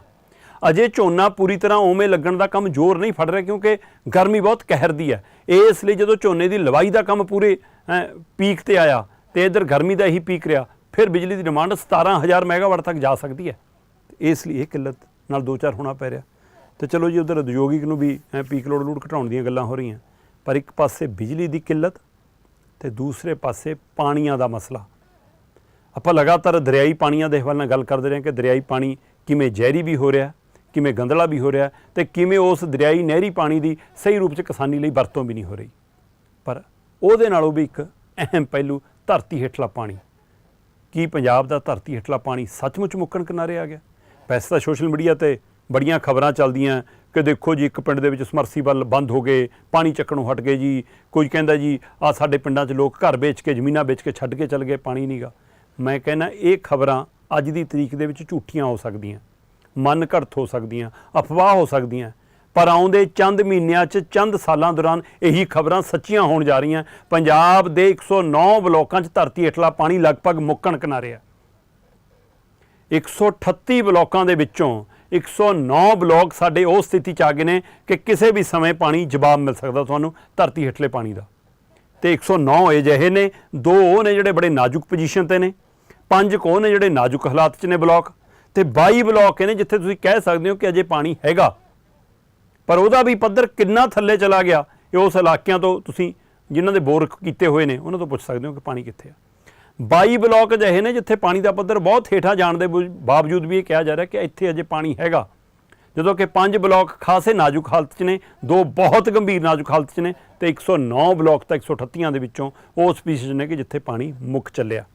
ਅਜੇ ਝੋਨਾ ਪੂਰੀ ਤਰ੍ਹਾਂ ਉਵੇਂ ਲੱਗਣ ਦਾ ਕੰਮ ਜ਼ੋਰ ਨਹੀਂ ਫੜ ਰਿਹਾ ਕਿਉਂਕਿ ਗਰਮੀ ਬਹੁਤ ਕਹਿਰਦੀ ਹੈ ਇਸ ਲਈ ਜਦੋਂ ਝੋਨੇ ਦੀ ਲਵਾਈ ਦਾ ਕੰਮ ਪੂਰੇ ਪੀਕ ਤੇ ਆਇਆ ਤੇ ਇਧਰ ਗਰਮੀ ਦਾ ਹੀ ਪੀਕ ਰਿਹਾ, ਫਿਰ ਬਿਜਲੀ ਦੀ ਡਿਮਾਂਡ 17000 ਮੈਗਾਵਾਟ ਤੱਕ ਜਾ ਸਕਦੀ ਹੈ। ਤੇ ਇਸ ਲਈ ਇਹ ਕਿੱਲਤ ਨਾਲ ਦੋ ਚਾਰ ਹੋਣਾ ਪੈ ਰਿਹਾ। ਤੇ ਚਲੋ ਜੀ ਉਧਰ ਉਦਯੋਗਿਕ ਨੂੰ ਵੀ ਹੈਂ, ਪੀਕ ਲੋਡ ਲੂਡ ਘਟਾਉਣ ਦੀਆਂ ਗੱਲਾਂ ਹੋ ਰਹੀਆਂ। ਪਰ ਇੱਕ ਪਾਸੇ ਬਿਜਲੀ ਦੀ ਕਿੱਲਤ ਤੇ ਦੂਸਰੇ ਪਾਸੇ ਪਾਣੀਆਂ ਦਾ ਮਸਲਾ। ਆਪਾਂ ਲਗਾਤਾਰ ਦਰਿਆਈ ਪਾਣੀਆਂ ਦੇ ਹਵਾਲੇ ਨਾਲ ਗੱਲ ਕਰਦੇ ਰਹੇ ਕਿ ਦਰਿਆਈ ਪਾਣੀ ਕਿਵੇਂ ਜ਼ਹਿਰੀ ਵੀ ਹੋ ਰਿਹਾ ਕਿਵੇਂ ਗੰਧਲਾ ਵੀ ਹੋ ਰਿਹਾ ਤੇ ਕਿਵੇਂ ਉਸ ਦਰਿਆਈ ਨਹਿਰੀ ਪਾਣੀ ਦੀ ਸਹੀ ਰੂਪ 'ਚ ਕਿਸਾਨੀ ਲਈ ਵਰਤੋਂ ਵੀ ਨਹੀਂ ਹੋ ਰਹੀ। ਪਰ ਉਹਦੇ ਨਾਲੋਂ ਵੀ ਇੱਕ ਅਹਿਮ ਪਹਿਲੂ ਧਰਤੀ ਹੇਠਲਾ ਪਾਣੀ। ਕੀ ਪੰਜਾਬ ਦਾ ਧਰਤੀ ਹੇਠਲਾ ਪਾਣੀ ਸੱਚਮੁੱਚ ਮੁੱਕਣ ਕਿਨਾਰੇ ਆ ਗਿਆ? ਵੈਸੇ ਤਾਂ ਸੋਸ਼ਲ ਮੀਡੀਆ ਤੇ ਬੜੀਆਂ ਖਬਰਾਂ ਚੱਲਦੀਆਂ ਕਿ ਦੇਖੋ ਜੀ, ਇੱਕ ਪਿੰਡ ਦੇ ਵਿੱਚ ਸਮਰਸੀਬਲ ਬੰਦ ਹੋ ਗਏ, ਪਾਣੀ ਚੱਕਣੋਂ ਹਟ ਗਏ ਜੀ। ਕੋਈ ਕਹਿੰਦਾ ਜੀ ਆ ਸਾਡੇ ਪਿੰਡਾਂ 'ਚ ਲੋਕ ਘਰ ਵੇਚ ਕੇ, ਜ਼ਮੀਨਾਂ ਵੇਚ ਕੇ ਛੱਡ ਕੇ ਚੱਲ ਗਏ, ਪਾਣੀ ਨਹੀਂਗਾ ਮੈਂ ਕਹਿੰਦਾ ਇਹ ਖਬਰਾਂ ਅੱਜ ਦੀ ਤਰੀਕ ਦੇ ਵਿੱਚ ਝੂਠੀਆਂ ਹੋ ਸਕਦੀਆਂ ਮਨ ਘੜਤ ਹੋ ਸਕਦੀਆਂ, ਅਫਵਾਹ ਹੋ ਸਕਦੀਆਂ। ਪਰ ਆਉਂਦੇ ਚੰਦ ਮਹੀਨਿਆਂ 'ਚ, ਚੰਦ ਸਾਲਾਂ ਦੌਰਾਨ ਇਹੀ ਖਬਰਾਂ ਸੱਚੀਆਂ ਹੋਣ ਜਾ ਰਹੀਆਂ। ਪੰਜਾਬ ਦੇ 109 ਬਲਾਕਾਂ 'ਚ ਧਰਤੀ ਹੇਠਲਾ ਪਾਣੀ ਲਗਭਗ ਮੁੱਕਣ ਕਿਨਾਰੇ ਆ। 138 ਬਲੋਕਾਂ ਦੇ ਵਿੱਚੋਂ 109 ਬਲੋਕ ਸਾਡੇ ਉਹ ਸਥਿਤੀ ਚ ਆ ਗਏ ਨੇ ਕਿ ਕਿਸੇ ਵੀ ਸਮੇਂ ਪਾਣੀ ਜਵਾਬ ਮਿਲ ਸਕਦਾ ਤੁਹਾਨੂੰ ਧਰਤੀ ਹੇਠਲੇ ਪਾਣੀ ਦਾ। ਤੇ 109 ਇਹ ਜਿਹੇ ਨੇ, ਦੋ ਉਹ ਨੇ ਜਿਹੜੇ ਬੜੇ ਨਾਜ਼ੁਕ ਪੋਜੀਸ਼ਨ ਤੇ ਨੇ, ਪੰਜ ਕੋ ਨੇ ਜਿਹੜੇ ਨਾਜ਼ੁਕ ਹਾਲਾਤ 'ਚ ਨੇ ਬਲੋਕ, ਤੇ 22 ਬਲੋਕ ਨੇ ਜਿੱਥੇ ਤੁਸੀਂ ਕਹਿ ਸਕਦੇ ਹੋ ਕਿ ਅਜੇ ਪਾਣੀ ਹੈਗਾ। ਪਰ ਉਹਦਾ ਵੀ ਪੱਧਰ ਕਿੰਨਾ ਥੱਲੇ ਚਲਾ ਗਿਆ, ਇਹ ਉਸ ਇਲਾਕਿਆਂ ਤੋਂ ਤੁਸੀਂ ਜਿਨ੍ਹਾਂ ਦੇ ਬੋਰ ਕੀਤੇ ਹੋਏ ਨੇ, ਉਹਨਾਂ ਤੋਂ ਪੁੱਛ ਸਕਦੇ ਹੋ ਕਿ ਪਾਣੀ ਕਿੱਥੇ ਆ। 22 ਬਲਾਕ ਅਜਿਹੇ ਨੇ ਜਿੱਥੇ ਪਾਣੀ ਦਾ ਪੱਧਰ ਬਹੁਤ ਹੇਠਾਂ ਜਾਣ ਦੇ ਬੁ- ਬਾਵਜੂਦ ਵੀ ਇਹ ਕਿਹਾ ਜਾ ਰਿਹਾ ਕਿ ਇੱਥੇ ਅਜੇ ਪਾਣੀ ਹੈਗਾ। ਜਦੋਂ ਕਿ ਪੰਜ ਬਲਾਕ ਖਾਸੇ ਨਾਜ਼ੁਕ ਹਾਲਤ 'ਚ ਨੇ, ਦੋ ਬਹੁਤ ਗੰਭੀਰ ਨਾਜ਼ੁਕ ਹਾਲਤ 'ਚ ਨੇ ਤੇ 109 ਬਲਾਕ ਤਾਂ 138 ਦੇ ਵਿੱਚੋਂ ਉਹ ਸਪੀਸੀਜ਼ ਨੇ ਕਿ ਜਿੱਥੇ ਪਾਣੀ ਮੁੱਕ ਚੱਲਿਆ।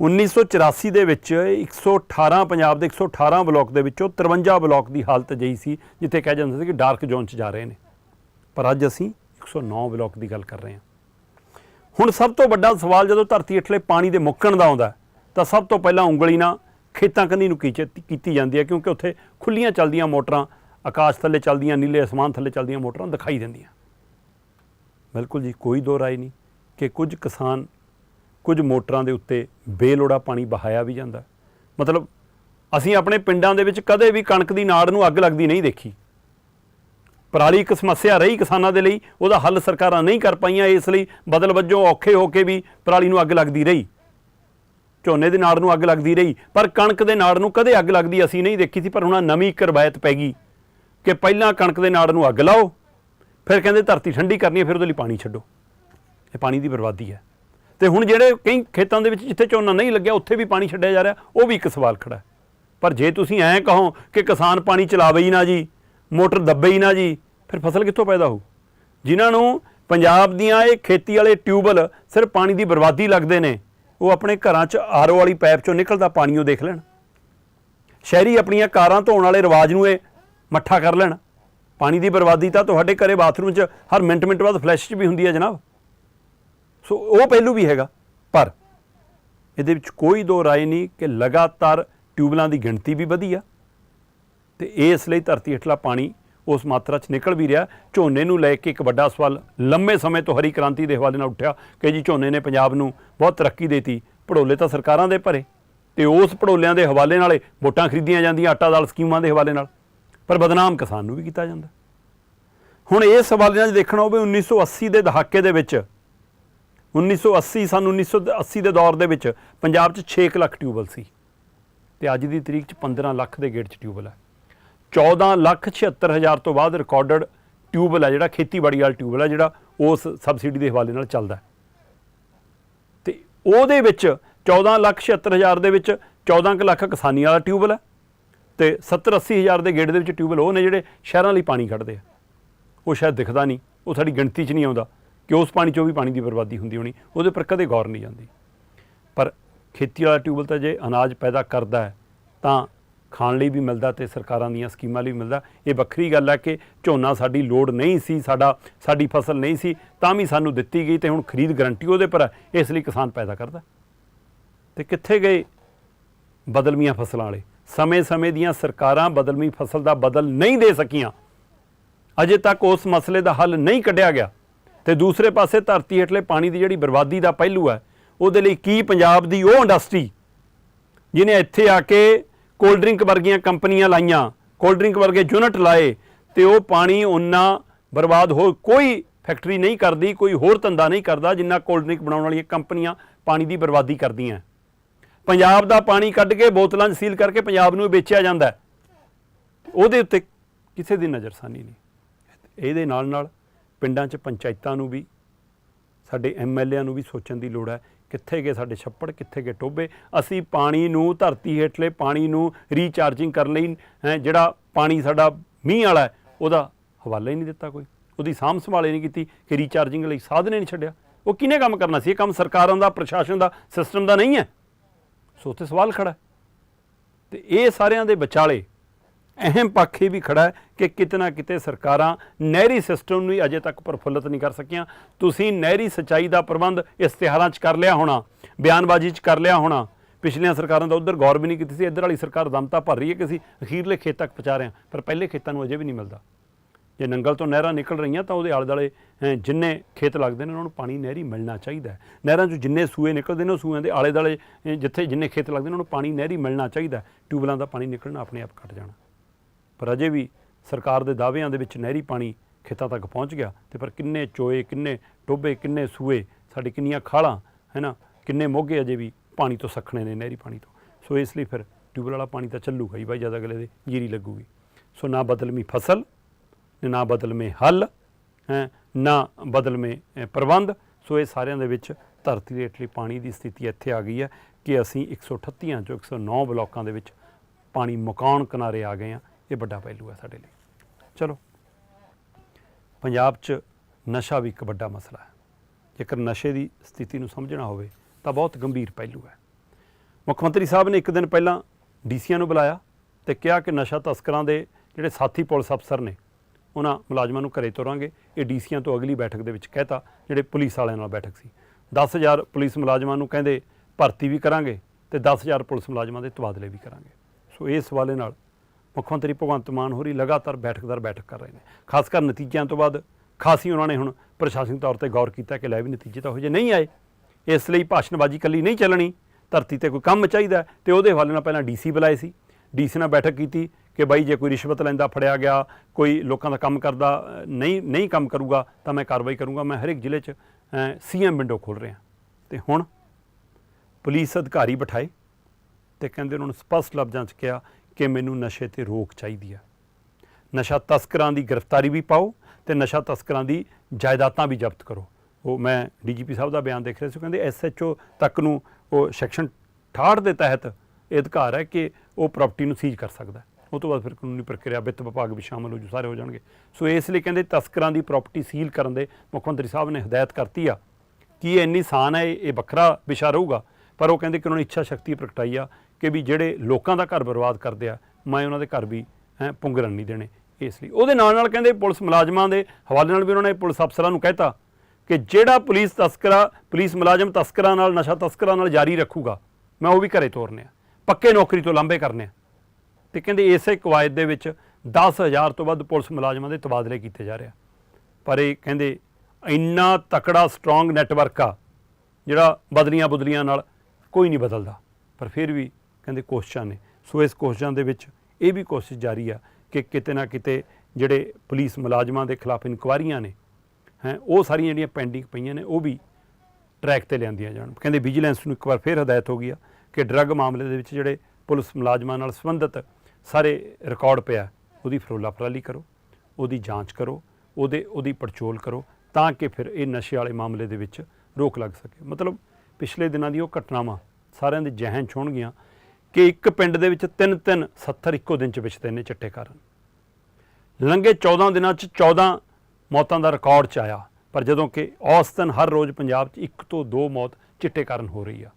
1984 ਦੇ ਵਿੱਚ 118 ਪੰਜਾਬ ਦੇ 118 ਬਲਾਕ ਦੇ ਵਿੱਚੋਂ 53 ਬਲਾਕ ਦੀ ਹਾਲਤ ਅਜਿਹੀ ਸੀ, ਜਿੱਥੇ ਕਹਿ ਜਾਂਦਾ ਸੀ ਕਿ ਡਾਰਕ ਜ਼ੋਨ 'ਚ ਜਾ ਰਹੇ ਨੇ। ਪਰ ਅੱਜ ਅਸੀਂ 109 ਬਲਾਕ ਦੀ ਗੱਲ ਕਰ ਰਹੇ ਹਾਂ। ਹੁਣ ਸਭ ਤੋਂ ਵੱਡਾ ਸਵਾਲ ਜਦੋਂ ਧਰਤੀ ਹੇਠਲੇ ਪਾਣੀ ਦੇ ਮੁੱਕਣ ਦਾ ਆਉਂਦਾ ਤਾਂ ਸਭ ਤੋਂ ਪਹਿਲਾਂ ਉਂਗਲੀ ਨਾਲ ਖੇਤਾਂ ਕੰਨੀ ਨੂੰ ਕੀਚੇ- ਕੀਤੀ ਜਾਂਦੀ ਹੈ, ਕਿਉਂਕਿ ਉੱਥੇ ਖੁੱਲੀਆਂ ਚੱਲਦੀਆਂ ਮੋਟਰਾਂ, ਆਕਾਸ਼ ਥੱਲੇ ਚੱਲਦੀਆਂ, ਨੀਲੇ ਅਸਮਾਨ ਥੱਲੇ ਚੱਲਦੀਆਂ ਮੋਟਰਾਂ ਦਿਖਾਈ ਦਿੰਦੀਆਂ। ਬਿਲਕੁਲ ਜੀ, ਕੋਈ ਦੋ ਰਾਏ ਨਹੀਂ ਕਿ ਕੁਝ ਕਿਸਾਨ ਕੁਝ ਮੋਟਰਾਂ ਦੇ ਉੱਤੇ ਬੇਲੋੜਾ ਪਾਣੀ ਬਹਾਇਆ ਵੀ ਜਾਂਦਾ ਮਤਲਬ ਅਸੀਂ ਆਪਣੇ ਪਿੰਡਾਂ ਦੇ ਵਿੱਚ ਕਦੇ ਵੀ ਕਣਕ ਦੀ ਨਾੜ ਨੂੰ ਅੱਗ ਲੱਗਦੀ ਨਹੀਂ ਦੇਖੀ। ਪਰਾਲੀ ਇੱਕ ਸਮੱਸਿਆ ਰਹੀ ਕਿਸਾਨਾਂ ਦੇ ਲਈ, ਉਹਦਾ ਹੱਲ ਸਰਕਾਰਾਂ ਨਹੀਂ ਕਰ ਪਾਈਆਂ ਇਸ ਲਈ ਬਦਲ ਵੱਜੋਂ ਔਖੇ ਹੋ ਕੇ ਵੀ ਪਰਾਲੀ ਨੂੰ ਅੱਗ ਲੱਗਦੀ ਰਹੀ। ਝੋਨੇ ਦੇ ਨਾੜ ਨੂੰ ਅੱਗ ਲੱਗਦੀ ਰਹੀ, ਪਰ ਕਣਕ ਦੇ ਨਾੜ ਨੂੰ ਕਦੇ ਅੱਗ ਲੱਗਦੀ ਅਸੀਂ ਨਹੀਂ ਦੇਖੀ ਸੀ, ਪਰ ਹੁਣ ਨਵੀਂ ਇੱਕ ਰਵਾਇਤ ਪੈ ਗਈ ਕਿ ਪਹਿਲਾਂ ਕਣਕ ਦੇ ਨਾੜ ਨੂੰ ਅੱਗ ਲਾਓ, ਫਿਰ ਕਹਿੰਦੇ ਧਰਤੀ ਠੰਡੀ ਕਰਨੀ ਹੈ, ਫਿਰ ਉਹਦੇ ਲਈ ਪਾਣੀ ਛੱਡੋ। ਇਹ ਪਾਣੀ ਦੀ ਬਰਬਾਦੀ ਹੈ। ਤੇ ਹੁਣ ਜਿਹੜੇ ਕਈ ਖੇਤਾਂ ਦੇ ਵਿੱਚ ਜਿੱਥੇ ਝੋਨਾ ਨਹੀਂ ਲੱਗਿਆ, ਉੱਥੇ ਵੀ ਪਾਣੀ ਛੱਡਿਆ ਜਾ ਰਿਹਾ, ਉਹ ਵੀ ਇੱਕ ਸਵਾਲ ਖੜਾ ਪਰ ਜੇ ਤੁਸੀਂ ਐਂ ਕਹੋ ਕਿ ਕਿਸਾਨ ਪਾਣੀ ਚਲਾਵੇ ਹੀ ਨਾ ਜੀ, ਮੋਟਰ ਦੱਬੇ ਹੀ ਨਾ ਜੀ ਫਿਰ ਫਸਲ ਕਿੱਥੋਂ ਪੈਦਾ ਹੋਊ? ਜਿਨ੍ਹਾਂ ਨੂੰ ਪੰਜਾਬ ਦੀਆਂ ਇਹ ਖੇਤੀ ਵਾਲੇ ਟਿਊਬਲ ਸਿਰਫ ਪਾਣੀ ਦੀ ਬਰਬਾਦੀ ਲੱਗਦੇ ਨੇ, ਉਹ ਆਪਣੇ ਘਰਾਂ 'ਚ ਆਰਓ ਵਾਲੀ ਪਾਈਪ 'ਚੋਂ ਨਿਕਲਦਾ ਪਾਣੀ ਉਹ ਦੇਖ ਲੈਣ। ਸ਼ਹਿਰੀ ਆਪਣੀਆਂ ਕਾਰਾਂ ਧੋਣ ਵਾਲੇ ਰਿਵਾਜ ਨੂੰ ਇਹ ਮੱਠਾ ਕਰ ਲੈਣ। ਪਾਣੀ ਦੀ ਬਰਬਾਦੀ ਤਾਂ ਤੁਹਾਡੇ ਘਰੇ ਬਾਥਰੂਮ 'ਚ ਹਰ ਮਿੰਟ ਮਿੰਟ ਬਾਅਦ ਫਲੈਸ਼ 'ਚ ਵੀ ਹੁੰਦੀ ਹੈ ਜਨਾਬ। ਸੋ ਉਹ ਪਹਿਲੂ ਵੀ ਹੈਗਾ, ਪਰ ਇਹਦੇ ਵਿੱਚ ਕੋਈ ਦੋ ਰਾਏ ਨਹੀਂ ਕਿ ਲਗਾਤਾਰ ਟਿਊਬਲਾਂ ਦੀ ਗਿਣਤੀ ਵੀ ਵਧੀ ਆ ਤੇ ਇਸ ਲਈ ਧਰਤੀ ਹੇਠਲਾ ਪਾਣੀ ਉਸ ਮਾਤਰਾ 'ਚ ਨਿਕਲ ਵੀ ਰਿਹਾ। ਝੋਨੇ ਨੂੰ ਲੈ ਕੇ ਇੱਕ ਵੱਡਾ ਸਵਾਲ ਲੰਮੇ ਸਮੇਂ ਤੋਂ ਹਰੀ ਕ੍ਰਾਂਤੀ ਦੇ ਹਵਾਲੇ ਨਾਲ ਉੱਠਿਆ ਕਿ ਜੀ ਝੋਨੇ ਨੇ ਪੰਜਾਬ ਨੂੰ ਬਹੁਤ ਤਰੱਕੀ ਦੇਤੀ। ਪੜੋਲੇ ਤਾਂ ਸਰਕਾਰਾਂ ਦੇ ਭਰੇ। ਤੇ ਉਸ ਪੜੋਲਿਆਂ ਦੇ ਹਵਾਲੇ ਨਾਲੇ ਵੋਟਾਂ ਖਰੀਦੀਆਂ ਜਾਂਦੀਆਂ ਆਟਾ ਦਾਲ ਸਕੀਮਾਂ ਦੇ ਹਵਾਲੇ ਨਾਲ। ਪਰ ਬਦਨਾਮ ਕਿਸਾਨ ਨੂੰ ਵੀ ਕੀਤਾ ਜਾਂਦਾ। ਹੁਣ ਇਸ ਹਵਾਲੇ ਨਾਲ ਜੇ ਦੇਖਣਾ ਹੋਵੇ 1980 ਦੇ ਦਹਾਕੇ ਦੇ ਵਿੱਚ 1980 ਸਨ 1980 ਦੇ ਦੌਰ ਦੇ ਵਿੱਚ ਪੰਜਾਬ 'ਚ 6 ਲੱਖ ਟਿਊਬਲ ਸੀ। ਤੇ ਅੱਜ ਦੀ ਤਰੀਕ 'ਚ 15 ਲੱਖ ਦੇ ਗੇੜ 'ਚ ਟਿਊਬਲ ਹੈ। 14 ਲੱਖ 76 ਹਜ਼ਾਰ ਤੋਂ ਬਾਅਦ ਰਿਕਾਰਡਡ ਟਿਊਬਲ ਹੈ ਜਿਹੜਾ, ਖੇਤੀਬਾੜੀ ਵਾਲਾ ਟਿਊਬਲ ਹੈ ਜਿਹੜਾ ਉਸ ਸਬਸਿਡੀ ਦੇ ਹਵਾਲੇ ਨਾਲ ਚੱਲਦਾ ਹੈ। ਤੇ ਉਹਦੇ ਵਿੱਚ 14 ਲੱਖ 76 ਹਜ਼ਾਰ ਦੇ ਵਿੱਚ 14 ਕੁ ਲੱਖ ਕਿਸਾਨੀ ਵਾਲਾ ਟਿਊਬਲ ਹੈ ਤੇ 70 80 ਹਜ਼ਾਰ ਦੇ ਗੇੜ ਦੇ ਵਿੱਚ ਟਿਊਬਲ ਉਹ ਨੇ ਜਿਹੜੇ ਸ਼ਹਿਰਾਂ ਲਈ ਪਾਣੀ ਕੱਢਦੇ ਆ। ਉਹ ਸ਼ਾਇਦ ਦਿਖਦਾ ਨਹੀਂ, ਉਹ ਸਾਡੀ ਗਿਣਤੀ 'ਚ ਨਹੀਂ ਆਉਂਦਾ ਕਿ ਉਸ ਪਾਣੀ 'ਚੋਂ ਵੀ ਪਾਣੀ ਦੀ ਬਰਬਾਦੀ ਹੁੰਦੀ ਹੋਣੀ, ਉਹਦੇ ਪਰ ਕਦੇ ਗੌਰ ਨਹੀਂ ਜਾਂਦੀ। ਪਰ ਖੇਤੀ ਵਾਲਾ ਟਿਊਬਲ ਤਾਂ ਜੇ ਅਨਾਜ ਪੈਦਾ ਕਰਦਾ ਹੈ, ਤਾਂ ਖਾਣ ਲਈ ਵੀ ਮਿਲਦਾ ਤੇ ਸਰਕਾਰਾਂ ਦੀਆਂ ਸਕੀਮਾਂ ਲਈ ਵੀ ਮਿਲਦਾ। ਇਹ ਵੱਖਰੀ ਗੱਲ ਹੈ ਕਿ ਝੋਨਾ ਸਾਡੀ ਲੋੜ ਨਹੀਂ ਸੀ, ਸਾਡਾ, ਸਾਡੀ ਫਸਲ ਨਹੀਂ ਸੀ, ਤਾਂ ਵੀ ਸਾਨੂੰ ਦਿੱਤੀ ਗਈ ਤੇ ਹੁਣ ਖਰੀਦ ਗਰੰਟੀ ਉਹਦੇ ਪਰ ਹੈ ਇਸ ਲਈ ਕਿਸਾਨ ਪੈਦਾ ਕਰਦਾ। ਤੇ ਕਿੱਥੇ ਗਏ ਬਦਲਵੀਆਂ ਫਸਲਾਂ ਵਾਲੇ? ਸਮੇਂ-ਸਮੇਂ ਦੀਆਂ ਸਰਕਾਰਾਂ ਬਦਲਵੀਂ ਫਸਲ ਦਾ ਬਦਲ ਨਹੀਂ ਦੇ ਸਕੀਆਂ। ਅਜੇ ਤੱਕ ਉਸ ਮਸਲੇ ਦਾ ਹੱਲ ਨਹੀਂ ਕੱਢਿਆ ਗਿਆ। ਤੇ ਦੂਸਰੇ ਪਾਸੇ ਧਰਤੀ ਹੇਠਲੇ ਪਾਣੀ ਦੀ ਜਿਹੜੀ ਬਰਬਾਦੀ ਦਾ ਪਹਿਲੂ ਹੈ ਉਹਦੇ ਲਈ ਕੀ ਪੰਜਾਬ ਦੀ ਉਹ ਇੰਡਸਟਰੀ, ਜਿਹਨੇ ਇੱਥੇ ਆ ਕੇ ਕੋਲਡ ਡਰਿੰਕ ਵਰਗੀਆਂ ਕੰਪਨੀਆਂ ਲਾਈਆਂ, ਕੋਲਡ ਡਰਿੰਕ ਵਰਗੇ ਯੂਨਿਟ ਲਾਏ ਤੇ ਉਹ ਪਾਣੀ ਉਹਨਾਂ ਬਰਬਾਦ ਹੋ, ਕੋਈ ਫੈਕਟਰੀ ਨਹੀਂ ਕਰਦੀ, ਕੋਈ ਹੋਰ ਧੰਦਾ ਨਹੀਂ ਕਰਦਾ ਜਿੰਨਾ ਕੋਲਡ ਡਰਿੰਕ ਬਣਾਉਣ ਵਾਲੀਆਂ ਕੰਪਨੀਆਂ ਪਾਣੀ ਦੀ ਬਰਬਾਦੀ ਕਰਦੀਆਂ। ਪੰਜਾਬ ਦਾ ਪਾਣੀ ਕੱਢ ਕੇ ਬੋਤਲਾਂ 'ਚ ਸੀਲ ਕਰਕੇ ਪੰਜਾਬ ਨੂੰ ਵੇਚਿਆ ਜਾਂਦਾ। ਉਹਦੇ ਉੱਤੇ ਕਿਸੇ ਦੀ ਨਜ਼ਰਸਾਨੀ ਨਹੀਂ। ਇਹਦੇ ਨਾਲ ਨਾਲ ਪਿੰਡਾਂ 'ਚ ਪੰਚਾਇਤਾਂ ਨੂੰ ਵੀ, ਸਾਡੇ ਐਮਐਲਏਆਂ ਨੂੰ ਵੀ ਸੋਚਣ ਦੀ ਲੋੜ ਹੈ ਕਿੱਥੇ ਗਏ ਸਾਡੇ ਛੱਪੜ ਕਿੱਥੇ ਗਏ ਟੋਬੇ ਅਸੀਂ ਪਾਣੀ ਨੂੰ ਧਰਤੀ ਹੇਠਲੇ ਪਾਣੀ ਨੂੰ ਰੀਚਾਰਜਿੰਗ ਕਰਨ ਲਈ ਹੈਂ, ਜਿਹੜਾ ਪਾਣੀ ਸਾਡਾ ਮੀਂਹ ਵਾਲਾ ਉਹਦਾ ਹਵਾਲਾ ਹੀ ਨਹੀਂ ਦਿੱਤਾ ਕੋਈ। ਉਹਦੀ ਸਾਂਭ ਸੰਭਾਲੇ ਨਹੀਂ ਕੀਤੀ ਕਿ ਰੀਚਾਰਜਿੰਗ ਲਈ ਸਾਧਨ ਹੀ ਨਹੀਂ ਛੱਡਿਆ। ਉਹ ਕਿਹਨੇ ਕੰਮ ਕਰਨਾ ਸੀ? ਇਹ ਕੰਮ ਸਰਕਾਰਾਂ ਦਾ ਪ੍ਰਸ਼ਾਸਨ ਦਾ ਸਿਸਟਮ ਦਾ ਨਹੀਂ ਹੈ। ਸੋ ਉੱਥੇ ਸਵਾਲ ਖੜਾ ਹੈ। ਤੇ ਇਹ ਸਾਰਿਆਂ ਦੇ ਵਿਚਾਲੇ ਅਹਿਮ ਪੱਖ ਇਹ ਵੀ ਖੜਾ ਹੈ ਕਿ ਕਿਤਨਾ ਕਿਤੇ ਸਰਕਾਰਾਂ ਨਹਿਰੀ ਸਿਸਟਮ ਨੂੰ ਹੀ ਅਜੇ ਤੱਕ ਪ੍ਰਫੁੱਲਤ ਨਹੀਂ ਕਰ ਸਕੀਆਂ। ਤੁਸੀਂ ਨਹਿਰੀ ਸਿੰਚਾਈ ਦਾ ਪ੍ਰਬੰਧ ਇਸ਼ਤਿਹਾਰਾਂ 'ਚ ਕਰ ਲਿਆ ਹੋਣਾ, ਬਿਆਨਬਾਜ਼ੀ 'ਚ ਕਰ ਲਿਆ ਹੋਣਾ। ਪਿਛਲੀਆਂ ਸਰਕਾਰਾਂ ਦਾ ਉਧਰ ਗੌਰ ਵੀ ਨਹੀਂ ਕੀਤੀ ਸੀ, ਇੱਧਰ ਵਾਲੀ ਸਰਕਾਰ ਦਮ ਤਾਂ ਭਰ ਰਹੀ ਹੈ ਕਿ ਅਸੀਂ ਅਖੀਰਲੇ ਖੇਤ ਤੱਕ ਪਹੁੰਚਾ ਰਹੇ ਹਾਂ, ਪਰ ਪਹਿਲੇ ਖੇਤਾਂ ਨੂੰ ਅਜੇ ਵੀ ਨਹੀਂ ਮਿਲਦਾ। ਜੇ ਨੰਗਲ ਤੋਂ ਨਹਿਰਾਂ ਨਿਕਲ ਰਹੀਆਂ ਤਾਂ ਉਹਦੇ ਆਲੇ ਦੁਆਲੇ ਜਿੰਨੇ ਖੇਤ ਲੱਗਦੇ ਨੇ, ਉਹਨਾਂ ਨੂੰ ਪਾਣੀ, ਨਹਿਰੀ ਮਿਲਣਾ ਚਾਹੀਦਾ ਹੈ। ਨਹਿਰਾਂ 'ਚੋਂ ਜਿੰਨੇ ਸੂਏ ਨਿਕਲਦੇ ਨੇ, ਉਹ ਸੂਆਂ ਦੇ ਆਲੇ ਦੁਆਲੇ ਜਿੱਥੇ ਜਿੰਨੇ ਖੇਤ ਲੱਗਦੇ ਨੇ, ਉਹਨਾਂ ਨੂੰ ਪਾਣੀ, ਨਹਿਰੀ ਮਿਲਣਾ ਚਾਹੀਦਾ ਹੈ। ਟਿਊਬਲਾਂ ਦਾ ਪਾਣੀ ਨਿਕਲਣਾ ਆਪਣੇ ਆਪ ਘਟ ਜਾਣਾ। ਪਰ ਅਜੇ ਵੀ ਸਰਕਾਰ ਦੇ ਦਾਅਵਿਆਂ ਦੇ ਵਿੱਚ ਨਹਿਰੀ ਪਾਣੀ ਖੇਤਾਂ ਤੱਕ ਪਹੁੰਚ ਗਿਆ ਤੇ ਪਰ ਕਿੰਨੇ ਚੋਏ ਕਿੰਨੇ ਟੋਬੇ ਕਿੰਨੇ ਸੂਏ ਸਾਡੇ ਕਿੰਨੀਆਂ ਖਾਲਾਂ ਹੈ ਨਾ ਕਿੰਨੇ ਮੋਗੇ ਅਜੇ ਵੀ ਪਾਣੀ ਤੋਂ ਸਖਣੇ ਨੇ ਨਹਿਰੀ ਪਾਣੀ ਤੋਂ। ਸੋ ਇਸ ਲਈ ਫਿਰ ਟਿਊਬਲ ਵਾਲਾ ਪਾਣੀ ਤਾਂ ਚੱਲੂਗਾ ਹੀ ਬਾਈ ਜ਼ਿਆਦਾ ਅਗਲੇ ਦੇ ਜੀਰੀ ਲੱਗੂਗੀ। ਸੋ ਨਾ ਬਦਲਮੀ ਫਸਲ ਨਾ ਬਦਲਵੇਂ ਹੱਲ ਹੈ ਨਾ ਬਦਲਵੇਂ ਅ, ਪ੍ਰਬੰਧ। ਸੋ ਇਹ ਸਾਰਿਆਂ ਦੇ ਵਿੱਚ ਧਰਤੀ ਦੇ ਹੇਠਲੀ ਪਾਣੀ ਦੀ ਸਥਿਤੀ ਇੱਥੇ ਆ ਗਈ ਹੈ ਕਿ ਅਸੀਂ 138 ਚੋਂ 109 ਬਲਾਕਾਂ ਦੇ ਵਿੱਚ ਪਾਣੀ ਮੁਕਾਉਣ ਕਿਨਾਰੇ ਆ ਗਏ ਆ ਇਹ ਵੱਡਾ ਪਹਿਲੂ ਹੈ ਸਾਡੇ ਲਈ। ਚਲੋ, ਪੰਜਾਬ 'ਚ ਨਸ਼ਾ ਵੀ ਇੱਕ ਵੱਡਾ ਮਸਲਾ ਹੈ। ਜੇਕਰ ਨਸ਼ੇ ਦੀ ਸਥਿਤੀ ਨੂੰ ਸਮਝਣਾ ਹੋਵੇ, ਤਾਂ ਬਹੁਤ ਗੰਭੀਰ ਪਹਿਲੂ ਹੈ। ਮੁੱਖ ਮੰਤਰੀ ਸਾਹਿਬ ਨੇ ਇੱਕ ਦਿਨ ਪਹਿਲਾਂ ਡੀਸੀਆਂ ਨੂੰ ਬੁਲਾਇਆ ਤੇ ਕਿਹਾ ਕਿ ਨਸ਼ਾ ਤਸਕਰਾਂ ਦੇ ਜਿਹੜੇ ਸਾਥੀ ਪੁਲਿਸ ਅਫਸਰ ਨੇ, ਉਹਨਾਂ ਮੁਲਾਜ਼ਮਾਂ ਨੂੰ ਘਰੇ ਤੋਰਾਂਗੇ। ਇਹ ਡੀਸੀਆਂ ਤੋਂ ਅਗਲੀ ਬੈਠਕ ਦੇ ਵਿੱਚ ਕਹਿਤਾ, ਜਿਹੜੇ ਪੁਲਿਸ ਵਾਲਿਆਂ ਨਾਲ ਬੈਠਕ ਸੀ। 10000 ਪੁਲਿਸ ਮੁਲਾਜ਼ਮਾਂ ਨੂੰ ਕਹਿੰਦੇ ਭਰਤੀ ਵੀ ਕਰਾਂਗੇ ਤੇ 10000 ਪੁਲਿਸ ਮੁਲਾਜ਼ਮਾਂ ਦੇ ਤਬਾਦਲੇ ਵੀ ਕਰਾਂਗੇ। ਸੋ ਇਸ ਵਾਲੇ ਨਾਲ ਮੁੱਖ ਮੰਤਰੀ ਭਗਵੰਤ ਮਾਨ ਹੋਰੀ ਲਗਾਤਾਰ ਬੈਠਕ ਦਰ ਬੈਠਕ ਕਰ ਰਹੇ ਨੇ। ਖਾਸ ਕਰ ਨਤੀਜਿਆਂ ਤੋਂ ਬਾਅਦ ਖਾਸੀ ਉਹਨਾਂ ਨੇ ਹੁਣ ਪ੍ਰਸ਼ਾਸਨਿਕ ਤੌਰ ਤੇ ਗੌਰ ਕੀਤਾ ਕਿ ਲੈ ਵੀ ਨਤੀਜੇ ਤਾਂ ਹੋ ਜੇ ਨਹੀਂ ਆਏ। ਇਸ ਲਈ ਭਾਸ਼ਣਬਾਜ਼ੀ ਕੱਲੀ ਨਹੀਂ ਚੱਲਣੀ, ਧਰਤੀ ਤੇ ਕੋਈ ਕੰਮ ਚਾਹੀਦਾ ਹੈ ਤੇ ਉਹਦੇ ਹਵਾਲੇ ਨਾਲ ਪਹਿਲਾਂ ਡੀਸੀ ਬੁਲਾਏ ਸੀ। ਡੀਸੀ ਨਾਲ ਬੈਠਕ ਕੀਤੀ ਕਿ ਬਾਈ ਜੇ ਕੋਈ ਰਿਸ਼ਵਤ ਲੈਂਦਾ, ਫੜਿਆ ਗਿਆ, ਕੋਈ ਲੋਕਾਂ ਦਾ ਕੰਮ ਕਰਦਾ, ਨਹੀਂ ਨਹੀਂ ਕੰਮ ਕਰੂਗਾ, ਤਾਂ ਮੈਂ ਕਾਰਵਾਈ ਕਰੂੰਗਾ। ਮੈਂ ਹਰ ਇੱਕ ਜ਼ਿਲ੍ਹੇ 'ਚ ਸੀਐਮ ਵਿੰਡੋ ਖੋਲ ਰਿਹਾ। ਤੇ ਹੁਣ ਪੁਲਿਸ ਅਧਿਕਾਰੀ ਬਿਠਾਏ ਤੇ ਕਹਿੰਦੇ ਉਹਨਾਂ ਨੂੰ ਸਪਸ਼ਟ ਲਫ਼ਜ਼ਾਂ 'ਚ ਕਿਹਾ ਕਿ ਮੈਨੂੰ ਨਸ਼ੇ ਤੇ ਰੋਕ ਚਾਹੀਦੀ ਆ। ਨਸ਼ਾ ਤਸਕਰਾਂ ਦੀ ਗ੍ਰਿਫਤਾਰੀ ਵੀ ਪਾਓ ਤੇ ਨਸ਼ਾ ਤਸਕਰਾਂ ਦੀ ਜਾਇਦਾਦਾਂ ਵੀ ਜ਼ਬਤ ਕਰੋ। ਉਹ ਮੈਂ ਡੀਜੀਪੀ ਸਾਹਿਬ ਦਾ ਬਿਆਨ ਦੇਖ ਰਿਹਾ ਸੀ, ਉਹ ਕਹਿੰਦੇ ਐਸਐਚਓ ਤੱਕ ਨੂੰ ਉਹ ਸੈਕਸ਼ਨ 68 ਦੇ ਤਹਿਤ ਇਹ ਅਧਿਕਾਰ ਹੈ ਕਿ ਉਹ ਪ੍ਰਾਪਰਟੀ ਨੂੰ ਸੀਜ਼ ਕਰ ਸਕਦਾ ਉਹ ਤੋਂ ਬਾਅਦ ਫਿਰ ਕਾਨੂੰਨੀ ਪ੍ਰਕਿਰਿਆ ਵਿੱਤ ਵਿਭਾਗ ਵੀ ਸ਼ਾਮਲ ਹੋ ਜੂ, ਸਾਰੇ ਹੋ ਜਾਣਗੇ। ਸੋ ਇਸ ਲਈ ਕਹਿੰਦੇ ਤਸਕਰਾਂ ਦੀ ਪ੍ਰਾਪਰਟੀ ਸੀਲ ਕਰਨ ਦੇ ਮੁੱਖ ਮੰਤਰੀ ਸਾਹਿਬ ਨੇ ਹਦਾਇਤ ਕਰਤੀ ਆ। ਕਿ ਇਹ ਇੰਨੀ ਆਸਾਨ ਹੈ ਇਹ ਇਹ ਵੱਖਰਾ ਵਿਸ਼ਾ ਰਹੂਗਾ? ਪਰ ਉਹ ਕਹਿੰਦੇ ਕਿ ਉਹਨਾਂ ਨੇ ਇੱਛਾ ਸ਼ਕਤੀ ਪ੍ਰਗਟਾਈ ਆ ਕਿ ਵੀ ਜਿਹੜੇ ਲੋਕਾਂ ਦਾ ਘਰ ਬਰਬਾਦ ਕਰਦੇ ਆ, ਮੈਂ ਉਹਨਾਂ ਦੇ ਘਰ ਵੀ, ਹੈ, ਪੁੰਗਰਨ ਨਹੀਂ ਦੇਣੇ। ਇਸ ਲਈ ਉਹਦੇ ਨਾਲ ਨਾਲ ਕਹਿੰਦੇ ਪੁਲਿਸ ਮੁਲਾਜ਼ਮਾਂ ਦੇ ਹਵਾਲੇ ਨਾਲ ਵੀ ਉਹਨਾਂ ਨੇ ਪੁਲਿਸ ਅਫਸਰਾਂ ਨੂੰ ਕਹਿਤਾ ਕਿ ਜਿਹੜਾ ਪੁਲਿਸ ਤਸਕਰਾ, ਪੁਲਿਸ ਮੁਲਾਜ਼ਮ ਤਸਕਰਾਂ ਨਾਲ, ਨਸ਼ਾ ਤਸਕਰਾਂ ਨਾਲ ਜਾਰੀ ਰੱਖੂਗਾ, ਮੈਂ ਉਹ ਵੀ ਘਰੇ ਤੋਰਨੇ ਆ। ਪੱਕੇ ਨੌਕਰੀ ਤੋਂ ਲਾਂਭੇ ਕਰਨੇ ਆ। ਤੇ ਕਹਿੰਦੇ ਇਸੇ ਕਵਾਇਦ ਦੇ ਵਿੱਚ 10000 ਤੋਂ ਵੱਧ ਪੁਲਿਸ ਮੁਲਾਜ਼ਮਾਂ ਦੇ ਤਬਾਦਲੇ ਕੀਤੇ ਜਾ ਰਿਹਾ ਪਰ ਇਹ ਕਹਿੰਦੇ ਇੰਨਾ ਤਕੜਾ ਸਟਰੋਂਗ ਨੈਟਵਰਕ ਆ, ਜਿਹੜਾ ਬਦਲੀਆਂ ਬੁਦਲੀਆਂ ਨਾਲ ਕੋਈ ਨਹੀਂ ਬਦਲਦਾ। ਪਰ ਫਿਰ ਵੀ ਕਹਿੰਦੇ ਕੋਸ਼ਿਸ਼ਾਂ ਨੇ। ਸੋ ਇਸ ਕੋਸ਼ਿਸ਼ਾਂ ਦੇ ਵਿੱਚ ਇਹ ਵੀ ਕੋਸ਼ਿਸ਼ ਜਾਰੀ ਆ ਕਿ ਕਿਤੇ ਨਾ ਕਿਤੇ ਜਿਹੜੇ ਪੁਲਿਸ ਮੁਲਾਜ਼ਮਾਂ ਦੇ ਖਿਲਾਫ ਇਨਕੁਆਰੀਆਂ ਨੇ, ਹੈ, ਉਹ ਸਾਰੀਆਂ ਜਿਹੜੀਆਂ ਪੈਂਡਿੰਗ ਪਈਆਂ ਨੇ, ਉਹ ਵੀ ਟਰੈਕ ਤੇ ਲਿਆਂਦੀਆਂ ਜਾਣ। ਕਹਿੰਦੇ ਵਿਜੀਲੈਂਸ ਨੂੰ ਇੱਕ ਵਾਰ ਫੇਰ ਹਦਾਇਤ ਹੋ ਗਈ ਆ ਕਿ ਡਰੱਗ ਮਾਮਲੇ ਦੇ ਵਿੱਚ ਜਿਹੜੇ ਪੁਲਿਸ ਮੁਲਾਜ਼ਮਾਂ ਨਾਲ ਸੰਬੰਧਿਤ ਸਾਰੇ ਰਿਕਾਰਡ ਪਿਆ, ਉਹਦੀ ਫਰੋਲਾ ਫਰਾਲੀ ਕਰੋ, ਉਹਦੀ ਜਾਂਚ ਕਰੋ, ਉਹਦੇ, ਉਹਦੀ ਪੜਚੋਲ ਕਰੋ, ਤਾਂ ਕਿ ਫਿਰ ਇਹ ਨਸ਼ੇ ਵਾਲੇ ਮਾਮਲੇ ਦੇ ਵਿੱਚ ਰੋਕ ਲੱਗ ਸਕੇ। ਮਤਲਬ ਪਿਛਲੇ ਦਿਨਾਂ ਦੀ ਉਹ ਘਟਨਾਵਾਂ ਸਾਰਿਆਂ ਦੇ ਜਹਨ ਛੋਣਗੀਆਂ ਕਿ ਇੱਕ ਪਿੰਡ ਦੇ ਵਿੱਚ ਤਿੰਨ ਤਿੰਨ 70 ਇੱਕੋ ਦਿਨ ਚ ਵਿਛਦੇ ਨੇ ਚਿੱਟੇ ਕਾਰਨ। ਲੰਘੇ 14 ਦਿਨਾਂ ਚ 14 ਮੌਤਾਂ ਦਾ ਰਿਕਾਰਡ ਚ ਆਇਆ, ਪਰ ਜਦੋਂ ਕਿ ਔਸਤਨ ਹਰ ਰੋਜ਼ ਪੰਜਾਬ 'ਚ ਇੱਕ ਤੋਂ ਦੋ ਮੌਤ ਚਿੱਟੇ ਕਾਰਨ ਹੋ ਰਹੀ ਆ।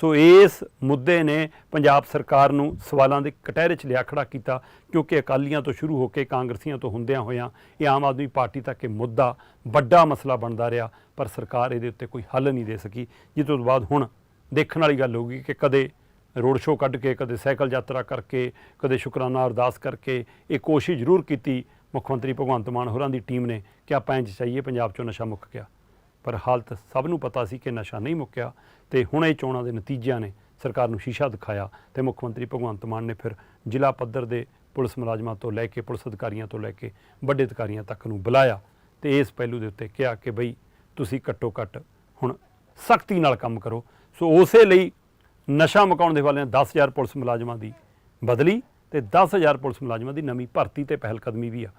ਸੋ ਇਸ ਮੁੱਦੇ ਨੇ ਪੰਜਾਬ ਸਰਕਾਰ ਨੂੰ ਸਵਾਲਾਂ ਦੇ ਕਟਹਿਰੇ 'ਚ ਲਿਆ ਖੜਾ ਕੀਤਾ, ਕਿਉਂਕਿ ਅਕਾਲੀਆਂ ਤੋਂ ਸ਼ੁਰੂ ਹੋ ਕੇ ਕਾਂਗਰਸੀਆਂ ਤੋਂ ਹੁੰਦਿਆਂ ਹੋਇਆਂ ਇਹ ਆਮ ਆਦਮੀ ਪਾਰਟੀ ਤੱਕ ਇਹ ਮੁੱਦਾ ਵੱਡਾ ਮਸਲਾ ਬਣਦਾ ਰਿਹਾ, ਪਰ ਸਰਕਾਰ ਇਹਦੇ ਉੱਤੇ ਕੋਈ ਹੱਲ ਨਹੀਂ ਦੇ ਸਕੀ, ਜਿਸ ਤੋਂ ਬਾਅਦ ਹੁਣ ਦੇਖਣ ਵਾਲੀ ਗੱਲ ਹੋਊਗੀ ਕਿ ਕਦੇ ਰੋਡ ਸ਼ੋਅ ਕੱਢ ਕੇ, ਕਦੇ ਸਾਈਕਲ ਯਾਤਰਾ ਕਰਕੇ, ਕਦੇ ਸ਼ੁਕਰਾਨਾ ਅਰਦਾਸ ਕਰਕੇ, ਇਹ ਕੋਸ਼ਿਸ਼ ਜ਼ਰੂਰ ਕੀਤੀ ਮੁੱਖ ਮੰਤਰੀ ਭਗਵੰਤ ਮਾਨ ਹੋਰਾਂ ਦੀ ਟੀਮ ਨੇ ਕਿ ਆਪਾਂ ਇੰਜ ਚਾਹੀਏ, ਪੰਜਾਬ ਚੋਂ ਨਸ਼ਾ ਮੁੱਕ ਗਿਆ। ਪਰ ਹਾਲਤ ਸਭ ਨੂੰ ਪਤਾ ਸੀ ਕਿ ਨਸ਼ਾ ਨਹੀਂ ਮੁੱਕਿਆ ਤੇ ਹੁਣ ਇਹ ਚੋਣਾਂ ਦੇ ਨਤੀਜਿਆਂ ਨੇ ਸਰਕਾਰ ਨੂੰ ਸ਼ੀਸ਼ਾ ਦਿਖਾਇਆ ਤੇ ਮੁੱਖ ਮੰਤਰੀ ਭਗਵੰਤ ਮਾਨ ਨੇ ਫਿਰ ਜ਼ਿਲ੍ਹਾ ਪੱਧਰ ਦੇ ਪੁਲਿਸ ਮੁਲਾਜ਼ਮਾਂ ਤੋਂ ਲੈ ਕੇ, ਪੁਲਿਸ ਅਧਿਕਾਰੀਆਂ ਤੋਂ ਲੈ ਕੇ, ਵੱਡੇ ਅਧਿਕਾਰੀਆਂ ਤੱਕ ਨੂੰ ਬੁਲਾਇਆ ਤੇ ਇਸ ਪਹਿਲੂ ਦੇ ਉੱਤੇ ਕਿਹਾ ਕਿ ਬਈ ਤੁਸੀਂ ਘੱਟੋ ਘੱਟ ਹੁਣ ਸਖਤੀ ਨਾਲ ਕੰਮ ਕਰੋ। ਸੋ ਉਸੇ ਲਈ ਨਸ਼ਾ ਮੁਕਾਉਣ ਦੇ ਵਾਲਿਆਂ 10000 ਪੁਲਿਸ ਮੁਲਾਜ਼ਮਾਂ ਦੀ ਬਦਲੀ ਤੇ 10000 ਪੁਲਿਸ ਮੁਲਾਜ਼ਮਾਂ ਦੀ ਨਵੀਂ ਭਰਤੀ ਤੇ ਪਹਿਲ ਕਦਮੀ ਵੀ ਆ।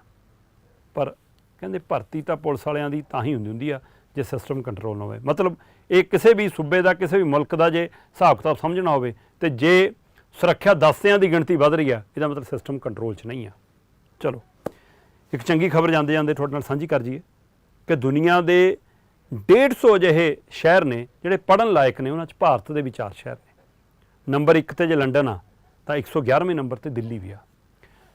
ਪਰ ਕਹਿੰਦੇ ਭਰਤੀ ਤਾਂ ਪੁਲਿਸ ਵਾਲਿਆਂ ਦੀ ਤਾਂ ਹੀ ਹੁੰਦੀ ਹੁੰਦੀ ਆ ਜੇ ਸਿਸਟਮ ਕੰਟਰੋਲ ਨਾ ਹੋਵੇ। ਮਤਲਬ ਇਹ ਕਿਸੇ ਵੀ ਸੂਬੇ ਦਾ, ਕਿਸੇ ਵੀ ਮੁਲਕ ਦਾ ਜੇ ਹਿਸਾਬ ਕਿਤਾਬ ਸਮਝਣਾ ਹੋਵੇ ਤੇ ਜੇ ਸੁਰੱਖਿਆ ਦਸਤਿਆਂ ਦੀ ਗਿਣਤੀ ਵਧ ਰਹੀ ਆ, ਇਹਦਾ ਮਤਲਬ ਸਿਸਟਮ ਕੰਟਰੋਲ 'ਚ ਨਹੀਂ ਆ। ਚਲੋ, ਇੱਕ ਚੰਗੀ ਖਬਰ ਜਾਂਦੇ ਜਾਂਦੇ ਤੁਹਾਡੇ ਨਾਲ ਸਾਂਝੀ ਕਰ ਜੀਏ ਕਿ ਦੁਨੀਆ ਦੇ 150 ਅਜਿਹੇ ਸ਼ਹਿਰ ਨੇ ਜਿਹੜੇ ਪੜਨ ਲਾਇਕ ਨੇ, ਉਹਨਾਂ 'ਚ ਭਾਰਤ ਦੇ ਵੀ ਚਾਰ ਸ਼ਹਿਰ ਨੰਬਰ 1 ਤੇ ਜੇ ਲੰਡਨ ਆ, ਤਾਂ 111ਵੇਂ ਨੰਬਰ ਤੇ ਦਿੱਲੀ ਵੀ ਆ।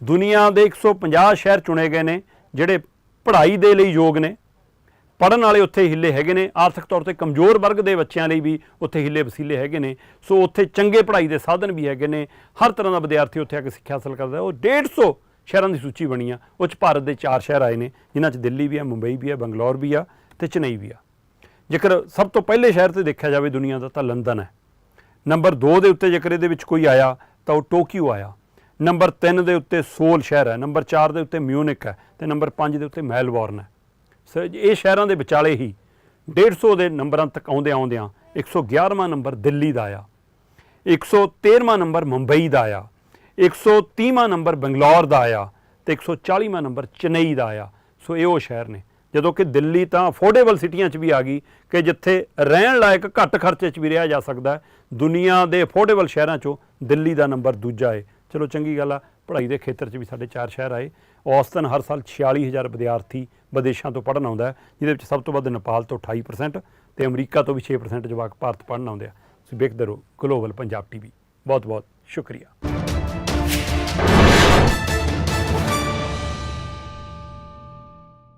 ਦੁਨੀਆ ਦੇ 150 ਸ਼ਹਿਰ ਚੁਣੇ ਗਏ ਨੇ, ਜਿਹੜੇ ਪੜ੍ਹਾਈ ਦੇ ਲਈ ਯੋਗ ਨੇ। ਪੜਨ ਵਾਲੇ ਉੱਥੇ ਹਿੱਲੇ ਹੈਗੇ ਨੇ, ਆਰਥਿਕ ਤੌਰ ਤੇ ਕਮਜ਼ੋਰ ਵਰਗ ਦੇ ਬੱਚਿਆਂ ਲਈ ਵੀ ਉੱਥੇ ਹਿੱਲੇ ਵਸੀਲੇ ਹੈਗੇ ਨੇ। ਸੋ ਉੱਥੇ ਚੰਗੇ ਪੜ੍ਹਾਈ ਦੇ ਸਾਧਨ ਵੀ ਹੈਗੇ ਨੇ। ਹਰ ਤਰ੍ਹਾਂ ਦਾ ਵਿਦਿਆਰਥੀ ਉੱਥੇ ਆ ਕੇ ਸਿੱਖਿਆ ਹਾਸਲ ਕਰਦਾ ਹੈ। ਉਹ 150 ਸ਼ਹਿਰਾਂ ਦੀ ਸੂਚੀ ਬਣੀ ਆ। ਉਹ ਚ ਭਾਰਤ ਦੇ ਚਾਰ ਸ਼ਹਿਰ ਆਏ ਨੇ, ਜਿਨ੍ਹਾਂ ਚ ਦਿੱਲੀ ਵੀ ਆ, ਮੁੰਬਈ ਵੀ ਆ, ਬੰਗਲੌਰ ਵੀ ਆ ਤੇ ਚੇਨਈ ਵੀ ਆ। ਜੇਕਰ ਸਭ ਤੋਂ ਪਹਿਲੇ ਸ਼ਹਿਰ ਤੇ ਦੇਖਿਆ ਜਾਵੇ ਦੁਨੀਆ ਦਾ, ਤਾਂ ਲੰਡਨ ਹੈ। ਨੰਬਰ 2 ਦੇ ਉੱਤੇ ਜੇਕਰ ਇਹਦੇ ਵਿੱਚ ਕੋਈ ਆਇਆ, ਤਾਂ ਉਹ ਟੋਕੀਓ ਆਇਆ। ਨੰਬਰ 3 ਦੇ ਉੱਤੇ ਸੋਲ ਸ਼ਹਿਰ ਹੈ, ਨੰਬਰ 4 ਦੇ ਉੱਤੇ ਮਿਊਨਿਕ ਹੈ ਤੇ ਨੰਬਰ 5 ਦੇ ਉੱਤੇ ਮੈਲਬੌਰਨ ਹੈ। ਸੋ, ਇਹ ਸ਼ਹਿਰਾਂ ਦੇ ਵਿਚਾਲੇ ਹੀ 150 ਦੇ ਨੰਬਰਾਂ ਤੱਕ ਆਉਂਦੇ ਆਉਂਦਿਆਂ 111ਵਾਂ ਨੰਬਰ ਦਿੱਲੀ ਦਾ ਆਇਆ 113ਵਾਂ ਨੰਬਰ ਮੁੰਬਈ ਦਾ ਆਇਆ 130ਵਾਂ ਨੰਬਰ ਬੰਗਲੌਰ ਦਾ ਆਇਆ ਤੇ 140ਵਾਂ ਨੰਬਰ ਚੇਨਈ ਦਾ ਆਇਆ। ਸੋ ਇਹ ਉਹ ਸ਼ਹਿਰ ਨੇ। ਜਦੋਂ ਕਿ ਦਿੱਲੀ ਤਾਂ ਅਫੋਰਡੇਬਲ ਸਿਟੀਆਂ 'ਚ ਵੀ ਆ ਗਈ ਕਿ ਜਿੱਥੇ ਰਹਿਣ ਲਾਇਕ ਘੱਟ ਖਰਚੇ 'ਚ ਵੀ ਰਿਹਾ ਜਾ ਸਕਦਾ ਹੈ। ਦੁਨੀਆ ਦੇ ਅਫੋਰਡੇਬਲ ਸ਼ਹਿਰਾਂ 'ਚੋਂ ਦਿੱਲੀ ਦਾ ਨੰਬਰ ਦੂਜਾ ਹੈ ਚਲੋ ਚੰਗੀ ਗੱਲ ਆ, ਪੜ੍ਹਾਈ ਦੇ ਖੇਤਰ 'ਚ ਵੀ ਸਾਡੇ ਚਾਰ ਸ਼ਹਿਰ ਆਏ। ਔਸਤਨ ਹਰ ਸਾਲ 46000 ਵਿਦਿਆਰਥੀ ਵਿਦੇਸ਼ਾਂ ਤੋਂ ਪੜ੍ਹਨ ਆਉਂਦਾ ਜਿਹਦੇ ਵਿੱਚ ਸਭ ਤੋਂ ਵੱਧ ਨੇਪਾਲ ਤੋਂ 28% ਤੇ ਅਮਰੀਕਾ ਤੋਂ ਵੀ 6% ਜਵਾਕ ਭਾਰਤ ਪੜ੍ਹਨ ਆਉਂਦੇ ਆ। ਤੁਸੀਂ ਵੇਖਦੇ ਰਹੋ ਗਲੋਬਲ ਪੰਜਾਬ ਟੀਵੀ ਬਹੁਤ ਬਹੁਤ ਸ਼ੁਕਰੀਆ।